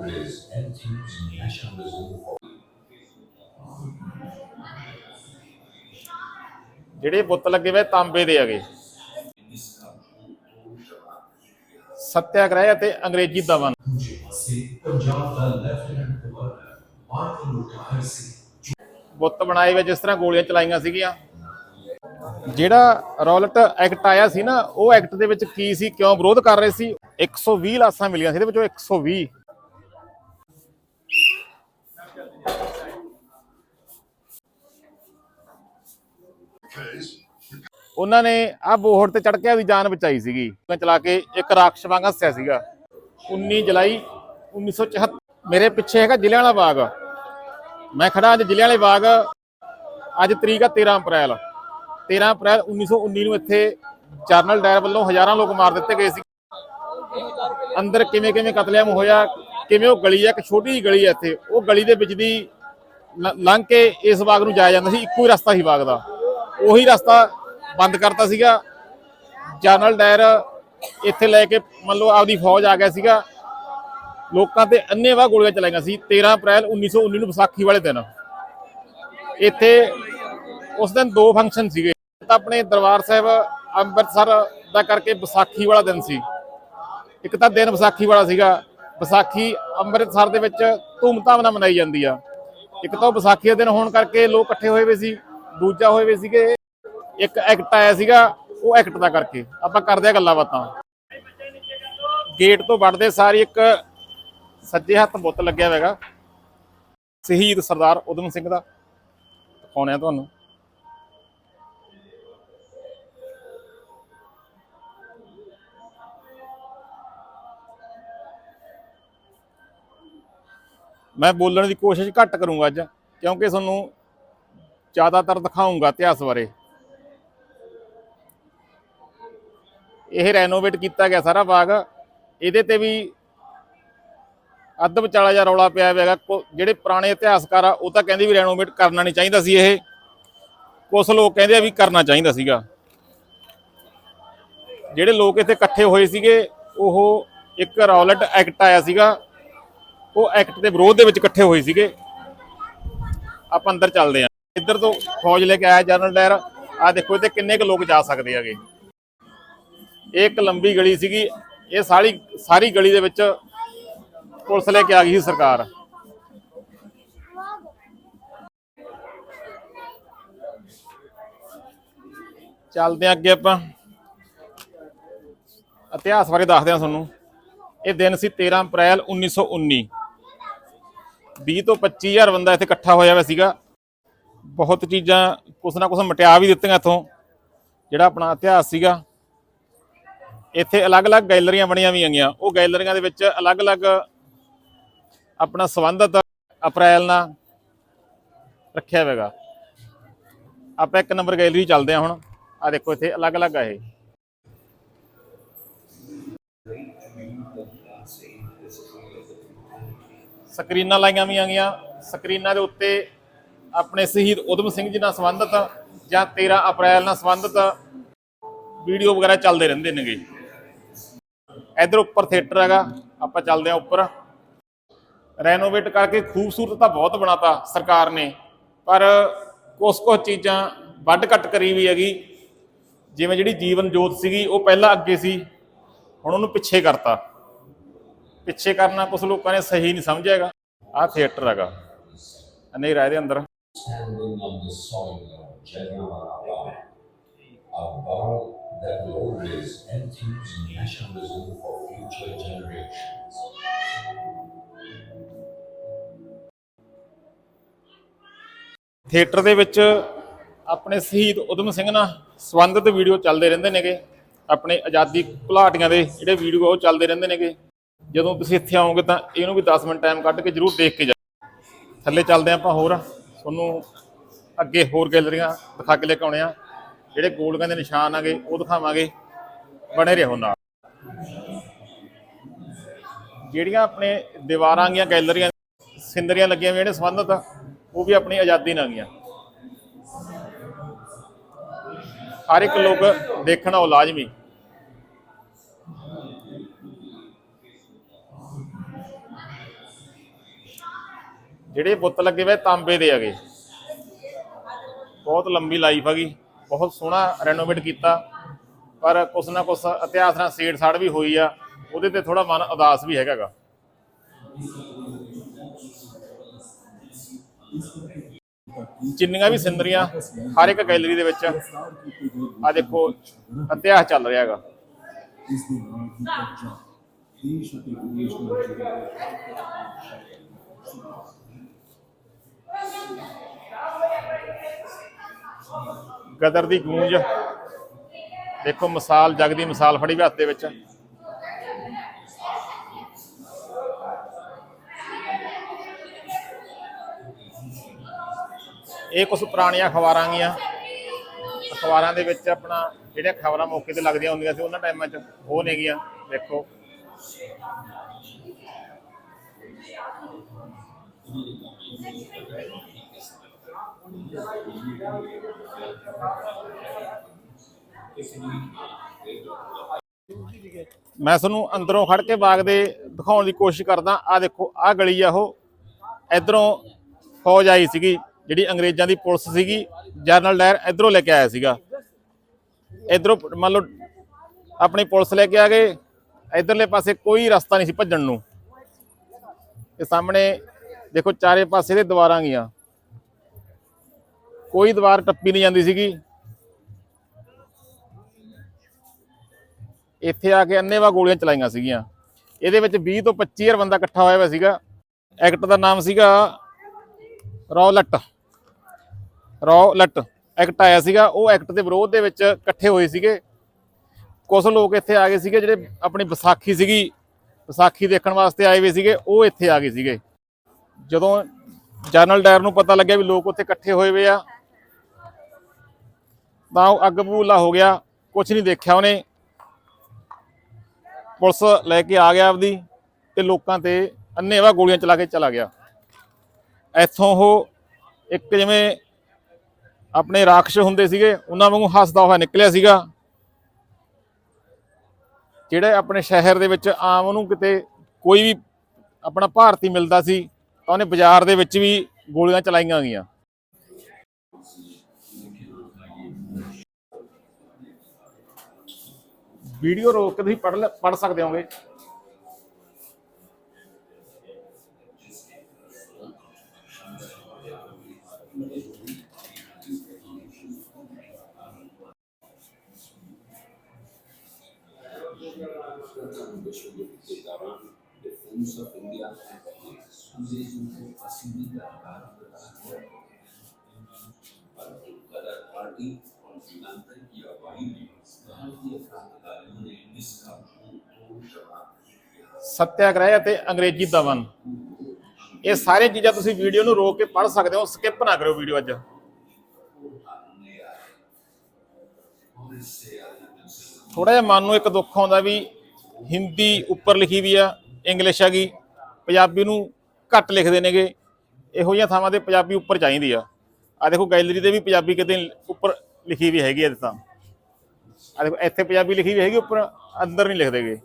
Alvarez and teams nationalism for ਜਿਹੜੇ ਬੁੱਤ ਲੱਗੇ ਵੇ ਤਾਂਬੇ ਦੇ ਹੈਗੇ। ਸਤਿਆਗ੍ਰਹਿ ਅਤੇ ਅੰਗਰੇਜ਼ੀ ਦਮਨ ਬੁੱਤ ਬਣਾਏ ਵੇ ਜਿਸ ਤਰ੍ਹਾਂ ਗੋਲੀਆਂ ਚਲਾਈਆਂ ਸੀਗੀਆਂ। ਜਿਹੜਾ ਰੋਲਟ ਐਕਟ ਆਇਆ ਸੀ ਨਾ ਉਹ ਐਕਟ ਦੇ ਵਿੱਚ ਕੀ ਸੀ ਕਿਉਂ ਵਿਰੋਧ ਕਰ ਰਹੇ ਸੀ? 120 ਲਾਸਾਂ ਮਿਲੀਆਂ ਸੀ ਇਹਦੇ ਵਿੱਚੋਂ 120 ਉਹਨਾਂ ਨੇ ਆ ਬੋਹੜ ਤੇ ਚੜ ਕੇ ਆਪਦੀ ਜਾਨ ਬਚਾਈ ਸੀਗੀ। ਚਲਾ ਕੇ ਇੱਕ ਰਾਖਸ਼ ਵਾਂਗ ਹੱਸਿਆ ਸੀਗਾ। 19 ਜੁਲਾਈ 1974 ਮੇਰੇ ਪਿੱਛੇ ਹੈਗਾ ਜ਼ਿਲ੍ਹਿਆਂ ਵਾਲਾ ਬਾਗ। ਮੈਂ ਖੜਾ ਅੱਜ ਜ਼ਿਲ੍ਹਿਆਂ ਵਾਲੇ ਬਾਗ। ਅੱਜ ਤਰੀਕ ਆ 13 ਅਪ੍ਰੈਲ। 13 ਅਪ੍ਰੈਲ 1919 ਨੂੰ ਇੱਥੇ ਜਰਨਲ ਡਾਇਰ ਵੱਲੋਂ ਹਜ਼ਾਰਾਂ ਲੋਕ ਮਾਰ ਦਿੱਤੇ ਗਏ ਸੀ। ਅੰਦਰ ਕਿਵੇਂ ਕਿਵੇਂ ਕਤਲੇਆਮ ਹੋਇਆ, ਕਿਵੇਂ ਉਹ ਗਲੀ ਹੈ ਇੱਕ ਛੋਟੀ ਜਿਹੀ ਗਲੀ ਹੈ ਇੱਥੇ। ਉਹ ਗਲੀ ਦੇ ਵਿੱਚ ਦੀ ਲੰਘ ਕੇ ਇਸ ਬਾਗ ਨੂੰ ਜਾਇਆ ਜਾਂਦਾ ਸੀ। ਇੱਕੋ ਹੀ ਰਸਤਾ ਸੀ ਬਾਗ ਦਾ। ਉਹੀ ਰਸਤਾ ਬੰਦ ਕਰਤਾ ਸੀਗਾ। ਜਨਰਲ ਡਾਇਰ ਇੱਥੇ ਲੈ ਕੇ ਮੰਨ ਲਓ ਆਪਦੀ ਫੌਜ ਆ ਗਿਆ ਸੀਗਾ। ਲੋਕਾਂ ਤੇ ਅੰਨੇਵਾਹ ਗੋਲੀਆਂ ਚਲਾਈਆਂ ਸੀ। 13 ਅਪ੍ਰੈਲ 1919 ਨੂੰ ਵਿਸਾਖੀ ਵਾਲੇ ਦਿਨ। ਇੱਥੇ ਉਸ ਦਿਨ ਦੋ ਫੰਕਸ਼ਨ ਸੀਗੇ। ਤਾਂ ਆਪਣੇ ਦਰਬਾਰ ਸਾਹਿਬ ਅੰਮ੍ਰਿਤਸਰ ਦਾ ਕਰਕੇ ਵਿਸਾਖੀ ਵਾਲਾ ਦਿਨ ਸੀ। ਇੱਕ ਤਾਂ ਦਿਨ ਵਿਸਾਖੀ ਵਾਲਾ ਸੀਗਾ। ਵਿਸਾਖੀ ਅੰਮ੍ਰਿਤਸਰ ਦੇ ਵਿੱਚ ਧੂਮਧਾਮ ਨਾਲ ਮਨਾਈ ਜਾਂਦੀ ਆ। ਇੱਕ ਤਾਂ ਵਿਸਾਖੀ ਦੇ ਦਿਨ ਹੋਣ ਕਰਕੇ ਲੋਕ ਇਕੱਠੇ ਹੋਏ ਹੋਏ ਸੀ। ਦੂਜਾ ਹੋਏ ਹੋਏ ਸੀਗੇ। ਇੱਕ ਐਕਟ ਆਇਆ ਸੀਗਾ, ਉਹ ਐਕਟ ਦਾ ਕਰਕੇ। ਆਪਾਂ ਕਰਦੇ ਆ ਗੱਲਾਂ ਬਾਤਾਂ। ਗੇਟ ਤੋਂ ਵੜਦੇ ਸਾਰੀ ਇੱਕ ਸੱਜੇ ਹੱਥ ਬੁੱਤ ਲੱਗਿਆ ਹੋਇਆ ਹੈਗਾ। ਸ਼ਹੀਦ ਸਰਦਾਰ ਉਦਮ ਸਿੰਘ ਦਾ। ਦਿਖਾਉਣੇ ਆ ਤੁਹਾਨੂੰ। ਮੈਂ ਬੋਲਣ ਦੀ ਕੋਸ਼ਿਸ਼ ਘੱਟ ਕਰੂੰਗਾ ਅੱਜ, ਕਿਉਂਕਿ ਤੁਹਾਨੂੰ ਜ਼ਿਆਦਾਤਰ ਦਿਖਾਉਂਗਾ ਇਤਿਹਾਸ ਬਾਰੇ। ਇਹ ਰੈਨੋਵੇਟ ਕੀਤਾ ਗਿਆ ਸਾਰਾ ਬਾਗ। ਇਹਦੇ ਤੇ ਵੀ ਅੱਧ ਵਿਚਾਲਾ ਜਿਹਾ ਰੌਲਾ ਪਿਆ ਹੋਇਆ ਹੈਗਾ। ਜਿਹੜੇ ਪੁਰਾਣੇ ਇਤਿਹਾਸਕਾਰ ਆ, ਉਹ ਤਾਂ ਕਹਿੰਦੇ ਵੀ ਰੈਨੋਵੇਟ ਕਰਨਾ ਨਹੀਂ ਚਾਹੀਦਾ ਸੀ ਇਹ। ਕੁਝ ਲੋਕ ਕਹਿੰਦੇ ਆ ਵੀ ਕਰਨਾ ਚਾਹੀਦਾ ਸੀਗਾ। ਜਿਹੜੇ ਲੋਕ ਇੱਥੇ ਇਕੱਠੇ ਹੋਏ ਸੀਗੇ, ਉਹ ਇੱਕ ਰੌਲਟ ਐਕਟ ਆਇਆ ਸੀਗਾ। ਉਹ ਐਕਟ ਦੇ ਵਿਰੋਧ ਦੇ ਵਿੱਚ ਇਕੱਠੇ ਹੋਏ ਸੀਗੇ। ਆਪਾਂ ਅੰਦਰ ਚੱਲਦੇ ਆਂ। ਇੱਧਰ ਤੋਂ ਫੌਜ ਲੈ ਕੇ ਆਇਆ ਜਨਰਲ ਡਾਇਰ। ਆ ਦੇਖੋ, ਇੱਥੇ ਕਿੰਨੇ ਕੁ ਲੋਕ ਜਾ ਸਕਦੇ ਹੈਗੇ। ਇਹ ਇੱਕ ਲੰਬੀ ਗਲੀ ਸੀਗੀ, ਇਹ ਸਾਰੀ ਸਾਰੀ ਗਲੀ ਦੇ ਵਿੱਚ ਪੁਲਿਸ ਲੈ ਕੇ ਆ ਗਈ ਸੀ ਸਰਕਾਰ। ਚੱਲਦੇ ਹਾਂ ਅੱਗੇ ਆਪਾਂ। ਇਤਿਹਾਸ ਬਾਰੇ ਦੱਸਦੇ ਹਾਂ ਤੁਹਾਨੂੰ। ਇਹ ਦਿਨ ਸੀ 13 ਅਪ੍ਰੈਲ 1919 20 ਤੋਂ 25000 ਬੰਦਾ ਇੱਥੇ ਇਕੱਠਾ ਹੋਇਆ ਹੋਇਆ ਸੀਗਾ। ਬਹੁਤ ਚੀਜ਼ਾਂ ਕੁਛ ਨਾ ਕੁਛ ਮਟਿਆ ਵੀ ਦਿੱਤੀਆਂ ਇੱਥੋਂ। ਜਿਹੜਾ ਆਪਣਾ ਇਤਿਹਾਸ ਸੀਗਾ। ਇੱਥੇ ਅਲੱਗ-ਅਲੱਗ ਗੈਲਰੀਆਂ ਬਣੀਆਂ ਵੀ ਹੈਗੀਆਂ। ਉਹ ਗੈਲਰੀਆਂ ਦੇ ਵਿੱਚ ਅਲੱਗ-ਅਲੱਗ ਆਪਣਾ ਸੰਬੰਧਿਤ ਅਪ੍ਰੈਲ ਨਾਲ ਰੱਖਿਆ ਹੋਵੇਗਾ। ਆਪਾਂ ਇੱਕ ਨੰਬਰ ਗੈਲਰੀ ਚੱਲਦੇ ਹਾਂ ਹੁਣ। ਆ ਦੇਖੋ ਇੱਥੇ ਅਲੱਗ-ਅਲੱਗ ਆ ਇਹ। ਸਕਰੀਨਾਂ ਲਾਈਆਂ ਵੀ ਆਗੀਆਂ ਸਕਰੀਨਾਂ ਦੇ ਉੱਤੇ ਆਪਣੇ ਸ਼ਹੀਦ ਉਦਮ ਸਿੰਘ ਜੀ ਨਾਲ ਸੰਬੰਧਿਤ ਜਾਂ 13 ਅਪ੍ਰੈਲ ਨਾਲ ਸੰਬੰਧਿਤ ਵੀਡੀਓ ਵਗੈਰਾ ਚੱਲਦੇ ਰਹਿੰਦੇ ਨੇਗੇ। ਇਧਰ ਉੱਪਰ ਥੀਏਟਰ ਹੈਗਾ ਆਪਾਂ ਚੱਲਦੇ ਹਾਂ ਉੱਪਰ। ਰੈਨੋਵੇਟ ਕਰਕੇ ਖੂਬਸੂਰਤ ਤਾਂ ਬਹੁਤ ਬਣਾਤਾ ਸਰਕਾਰ ਨੇ ਪਰ ਕੁਛ ਕੁਛ ਚੀਜ਼ਾਂ ਵੱਡ ਘੱਟ ਕਰੀ ਵੀ ਹੈਗੀ। ਜਿਵੇਂ ਜਿਹੜੀ ਜੀਵਨ ਜੋਤ ਸੀਗੀ ਉਹ ਪਹਿਲਾਂ ਅੱਗੇ ਸੀ ਹੁਣ ਉਹਨੂੰ ਪਿੱਛੇ ਕਰਤਾ। ਪਿੱਛੇ ਕਰਨਾ ਕੁਝ ਲੋਕਾਂ ਨੇ ਸਹੀ ਨਹੀਂ ਸਮਝਿਆ ਹੈਗਾ। ਆਹ ਥੀਏਟਰ ਹੈਗਾ ਹਨੇਰਾ ਇਹਦੇ ਅੰਦਰ। Standing on the soil of Jallianwala Bagh, that will always anti nationalism for future generations. Theatre ਦੇ ਵਿੱਚ ਆਪਣੇ ਸ਼ਹੀਦ ਉਦਮ ਸਿੰਘ ਨਾਲ ਸੰਬੰਧਿਤ ਵੀਡੀਓ ਚੱਲਦੇ ਰਹਿੰਦੇ ਨੇਗੇ। ਆਪਣੇ ਆਜ਼ਾਦੀ ਘੁਲਾਟੀਆਂ ਦੇ ਜਿਹੜੇ ਵੀਡੀਓ ਉਹ ਚੱਲਦੇ ਰਹਿੰਦੇ ਨੇਗੇ। ਜਦੋਂ ਤੁਸੀਂ ਇੱਥੇ ਆਓਗੇ ਤਾਂ ਇਹਨੂੰ ਵੀ 10 ਮਿੰਟ ਟਾਈਮ ਕੱਢ ਕੇ ਜਰੂਰ ਦੇਖ ਕੇ ਜਾਓ। ਥੱਲੇ ਚੱਲਦੇ ਹਾਂ ਆਪਾਂ ਹੋਰ। ਤੁਹਾਨੂੰ ਅੱਗੇ ਹੋਰ ਗੈਲਰੀਆਂ ਦਿਖਾ ਕੇ ਲੈ ਕੇ ਆਉਣੇ ਆ ਜਿਹੜੇ ਗੋਲਕਾਂ ਦੇ ਨਿਸ਼ਾਨ ਆਗੇ, ਉਹ ਦਿਖਾਵਾਂਗੇ। ਬਣੇ ਰਹੋ ਨਾਲ। ਜਿਹੜੀਆਂ ਆਪਣੇ ਦੀਵਾਰਾਂ ਗੀਆਂ ਗੈਲਰੀਆਂ, ਸਿੰਦਰੀਆਂ ਲੱਗੀਆਂ ਹੋਈਆਂ ਜਿਹੜੇ ਸੰਬੰਧਿਤ, ਉਹ ਵੀ ਆਪਣੀ ਆਜ਼ਾਦੀ ਨਾਲ ਗੀਆਂ ਹਰ ਇੱਕ ਲੋਕ ਦੇਖਣਾ ਉਹ ਲਾਜ਼ਮੀ ਜਿਹੜੇ ਬੁੱਤ ਲੱਗੇ ਵੇ ਤਾਂਬੇ ਦੇ ਹੈਗੇ ਬਹੁਤ ਲੰਬੀ ਲਾਈਫ ਹੈਗੀ। ਬਹੁਤ ਸੋਹਣਾ ਰੈਨੋਵੇਟ ਕੀਤਾ। ਪਰ ਕੁਛ ਨਾ ਕੁਛ ਇਤਿਹਾਸ ਨਾਲ ਸੇੜ ਸਾੜ ਵੀ ਹੋਈ ਆ। ਉਹਦੇ ਤੇ ਥੋੜਾ ਮਨ ਉਦਾਸ ਵੀ ਹੈਗਾ ਗਾ। ਜਿੰਨੀਆਂ ਵੀ ਸਿੰਦਰੀਆਂ ਹਰ ਇੱਕ ਗੈਲਰੀ ਦੇ ਵਿੱਚ। ਆ ਦੇਖੋ, ਇਤਿਹਾਸ ਚੱਲ ਰਿਹਾ ਹੈਗਾ ਇਸ ਦੇ ਨਾਲ ਹੀ ਪੰਜਾਬ ਦੇਸ਼ ਅਤੇ ਵਿਦੇਸ਼ ਨਾਲ ਜੁੜੇ ਗਦਰ ਦੀ ਗੂੰਜ। ਦੇਖੋ, ਮਿਸਾਲ, ਜਗ ਦੀ ਮਿਸਾਲ ਫੜੀ ਵੀ ਹੱਥ ਦੇ ਵਿੱਚ। ਇਹ ਕੁਝ ਪੁਰਾਣੀਆਂ ਅਖਬਾਰਾਂ ਗੀਆਂ। ਅਖਬਾਰਾਂ ਦੇ ਵਿੱਚ ਆਪਣਾ ਜਿਹੜੀਆਂ ਖਬਰਾਂ ਮੌਕੇ ਤੇ ਲੱਗਦੀਆਂ ਹੁੰਦੀਆਂ ਸੀ, ਉਹਨਾਂ ਟਾਈਮਾਂ 'ਚ ਉਹ ਨੇਗੀਆਂ ਦੇਖੋ। ਮੈਂ ਤੁਹਾਨੂੰ ਅੰਦਰੋਂ ਖੜ ਕੇ ਬਾਗ ਦੇ ਦਿਖਾਉਣ ਦੀ ਕੋਸ਼ਿਸ਼ ਕਰਦਾ ਆ ਦੇਖੋ ਆ ਗਲੀ ਆ ਉਹ। ਇਧਰੋਂ ਫੌਜ ਆਈ ਸੀਗੀ, ਜਿਹੜੀ ਅੰਗਰੇਜ਼ਾਂ ਦੀ ਪੁਲਿਸ ਸੀਗੀ, ਜਨਰਲ ਡਾਇਰ ਇਧਰੋਂ ਲੈ ਕੇ ਆਇਆ ਸੀਗਾ। ਇਧਰੋਂ ਮੰਨ ਲਓ, ਆਪਣੀ ਪੁਲਿਸ ਲੈ ਕੇ ਆ ਗਏ, ਇਧਰਲੇ ਪਾਸੇ ਕੋਈ ਰਸਤਾ ਨਹੀਂ ਸੀ ਭੱਜਣ ਨੂੰ। ਇਹ ਸਾਹਮਣੇ ਦੇਖੋ, ਚਾਰੇ ਪਾਸੇ ਦੇ ਦੀਵਾਰਾਂ ਗੀਆਂ ਕੋਈ ਦੀਵਾਰ ਟੱਪੀ ਨਹੀਂ ਜਾਂਦੀ ਸੀਗੀ। ਇੱਥੇ ਆ ਕੇ ਅੰਨੇਵਾ ਗੋਲੀਆਂ ਚਲਾਈਆਂ ਸੀਗੀਆਂ। ਇਹਦੇ ਵਿੱਚ 20 ਤੋਂ 25000 ਬੰਦਾ ਇਕੱਠਾ ਹੋਇਆ ਹੋਇਆ ਸੀਗਾ। ਐਕਟ ਦਾ ਨਾਮ ਸੀਗਾ ਰੌਲਟ। ਰੌਲਟ ਐਕਟ ਆਇਆ ਸੀਗਾ। ਉਹ ਐਕਟ ਦੇ ਵਿਰੋਧ ਦੇ ਵਿੱਚ ਇਕੱਠੇ ਹੋਏ ਸੀਗੇ। ਕੁਝ ਲੋਕ ਇੱਥੇ ਆ ਗਏ ਸੀਗੇ ਜਿਹੜੇ ਆਪਣੀ ਵਿਸਾਖੀ ਸੀਗੀ। ਵਿਸਾਖੀ ਦੇਖਣ ਵਾਸਤੇ ਆਏ ਹੋਏ ਸੀਗੇ। ਉਹ ਇੱਥੇ ਆ ਗਏ ਸੀਗੇ। ਜਦੋਂ ਜਨਰਲ ਡਾਇਰ ਨੂੰ ਪਤਾ ਲੱਗਿਆ ਵੀ ਲੋਕ ਉੱਥੇ ਇਕੱਠੇ ਹੋਏ ਹੋਏ ਆ ਤਾਂ ਉਹ ਅੱਗ ਬੂਲਾ ਹੋ ਗਿਆ ਕੁਝ ਨਹੀਂ ਦੇਖਿਆ ਉਹਨੇ। ਪੁਲਿਸ ਲੈ ਕੇ ਆ ਗਿਆ ਆਪਦੀ ਤੇ ਲੋਕਾਂ ਤੇ ਅੰਨੇਵਾ ਗੋਲੀਆਂ ਚਲਾ ਕੇ ਚਲਾ ਗਿਆ। ਇੱਥੋਂ ਉਹ ਇੱਕ ਜਿਵੇਂ ਆਪਣੇ ਰਾਖਸ਼ ਹੁੰਦੇ ਸੀਗੇ, ਉਹਨਾਂ ਵਾਂਗੂ ਹੱਸਦਾ ਹੋਇਆ ਨਿਕਲਿਆ ਸੀਗਾ। ਜਿਹੜੇ ਆਪਣੇ ਸ਼ਹਿਰ ਦੇ ਵਿੱਚ ਆਮ ਉਹਨੂੰ ਕਿਤੇ ਕੋਈ ਵੀ ਆਪਣਾ ਭਾਰਤੀ ਮਿਲਦਾ ਸੀ, ਤਾਂ ਉਹਨੇ ਬਾਜ਼ਾਰ ਦੇ ਵਿੱਚ ਵੀ ਗੋਲੀਆਂ ਚਲਾਈਆਂ ਗਈਆਂ ਵੀਡੀਓ ਰੋਕ ਕੇ ਤੁਸੀਂ ਪੜ ਪੜ ਸਕਦੇ ਹੋਗੇ defensa mundial de facilitar para cada party on Sri Lanka y Hawaii, satyagraha ਅਤੇ ਅੰਗਰੇਜ਼ੀ ਦਮਨ। ਇਹ ਸਾਰੇ ਚੀਜ਼ਾਂ ਤੁਸੀਂ ਵੀਡੀਓ ਨੂੰ ਰੋਕ ਕੇ ਪੜ੍ਹ ਸਕਦੇ ਹੋ, ਸਕਿਪ ਨਾ ਕਰਿਓ ਵੀਡੀਓ ਅੱਜ। ਥੋੜਾ ਜਿਹਾ ਮਨ ਨੂੰ ਇੱਕ ਦੁੱਖ ਆਉਂਦਾ ਵੀ ਹਿੰਦੀ ਉੱਪਰ ਲਿਖੀ ਵੀ ਆ, ਇੰਗਲਿਸ਼ ਹੈਗੀ, ਪੰਜਾਬੀ ਨੂੰ ਘੱਟ ਲਿਖਦੇ ਨੇਗੇ, ਇਹੋ ਜਿਹੀਆਂ ਥਾਵਾਂ ਤੇ ਪੰਜਾਬੀ ਉੱਪਰ ਚਾਹੀਦੀ ਆ। ਆ ਦੇਖੋ, ਗੈਲਰੀ ਤੇ ਵੀ ਪੰਜਾਬੀ ਕਿਤੇ ਉੱਪਰ ਲਿਖੀ ਵੀ ਹੈਗੀ ਆ ਤਾਂ। ਆ ਦੇਖੋ, ਇੱਥੇ ਪੰਜਾਬੀ ਲਿਖੀ ਵੀ ਹੈਗੀ ਉੱਪਰ ਅੰਦਰ ਨਹੀਂ ਲਿਖਦੇਗੇ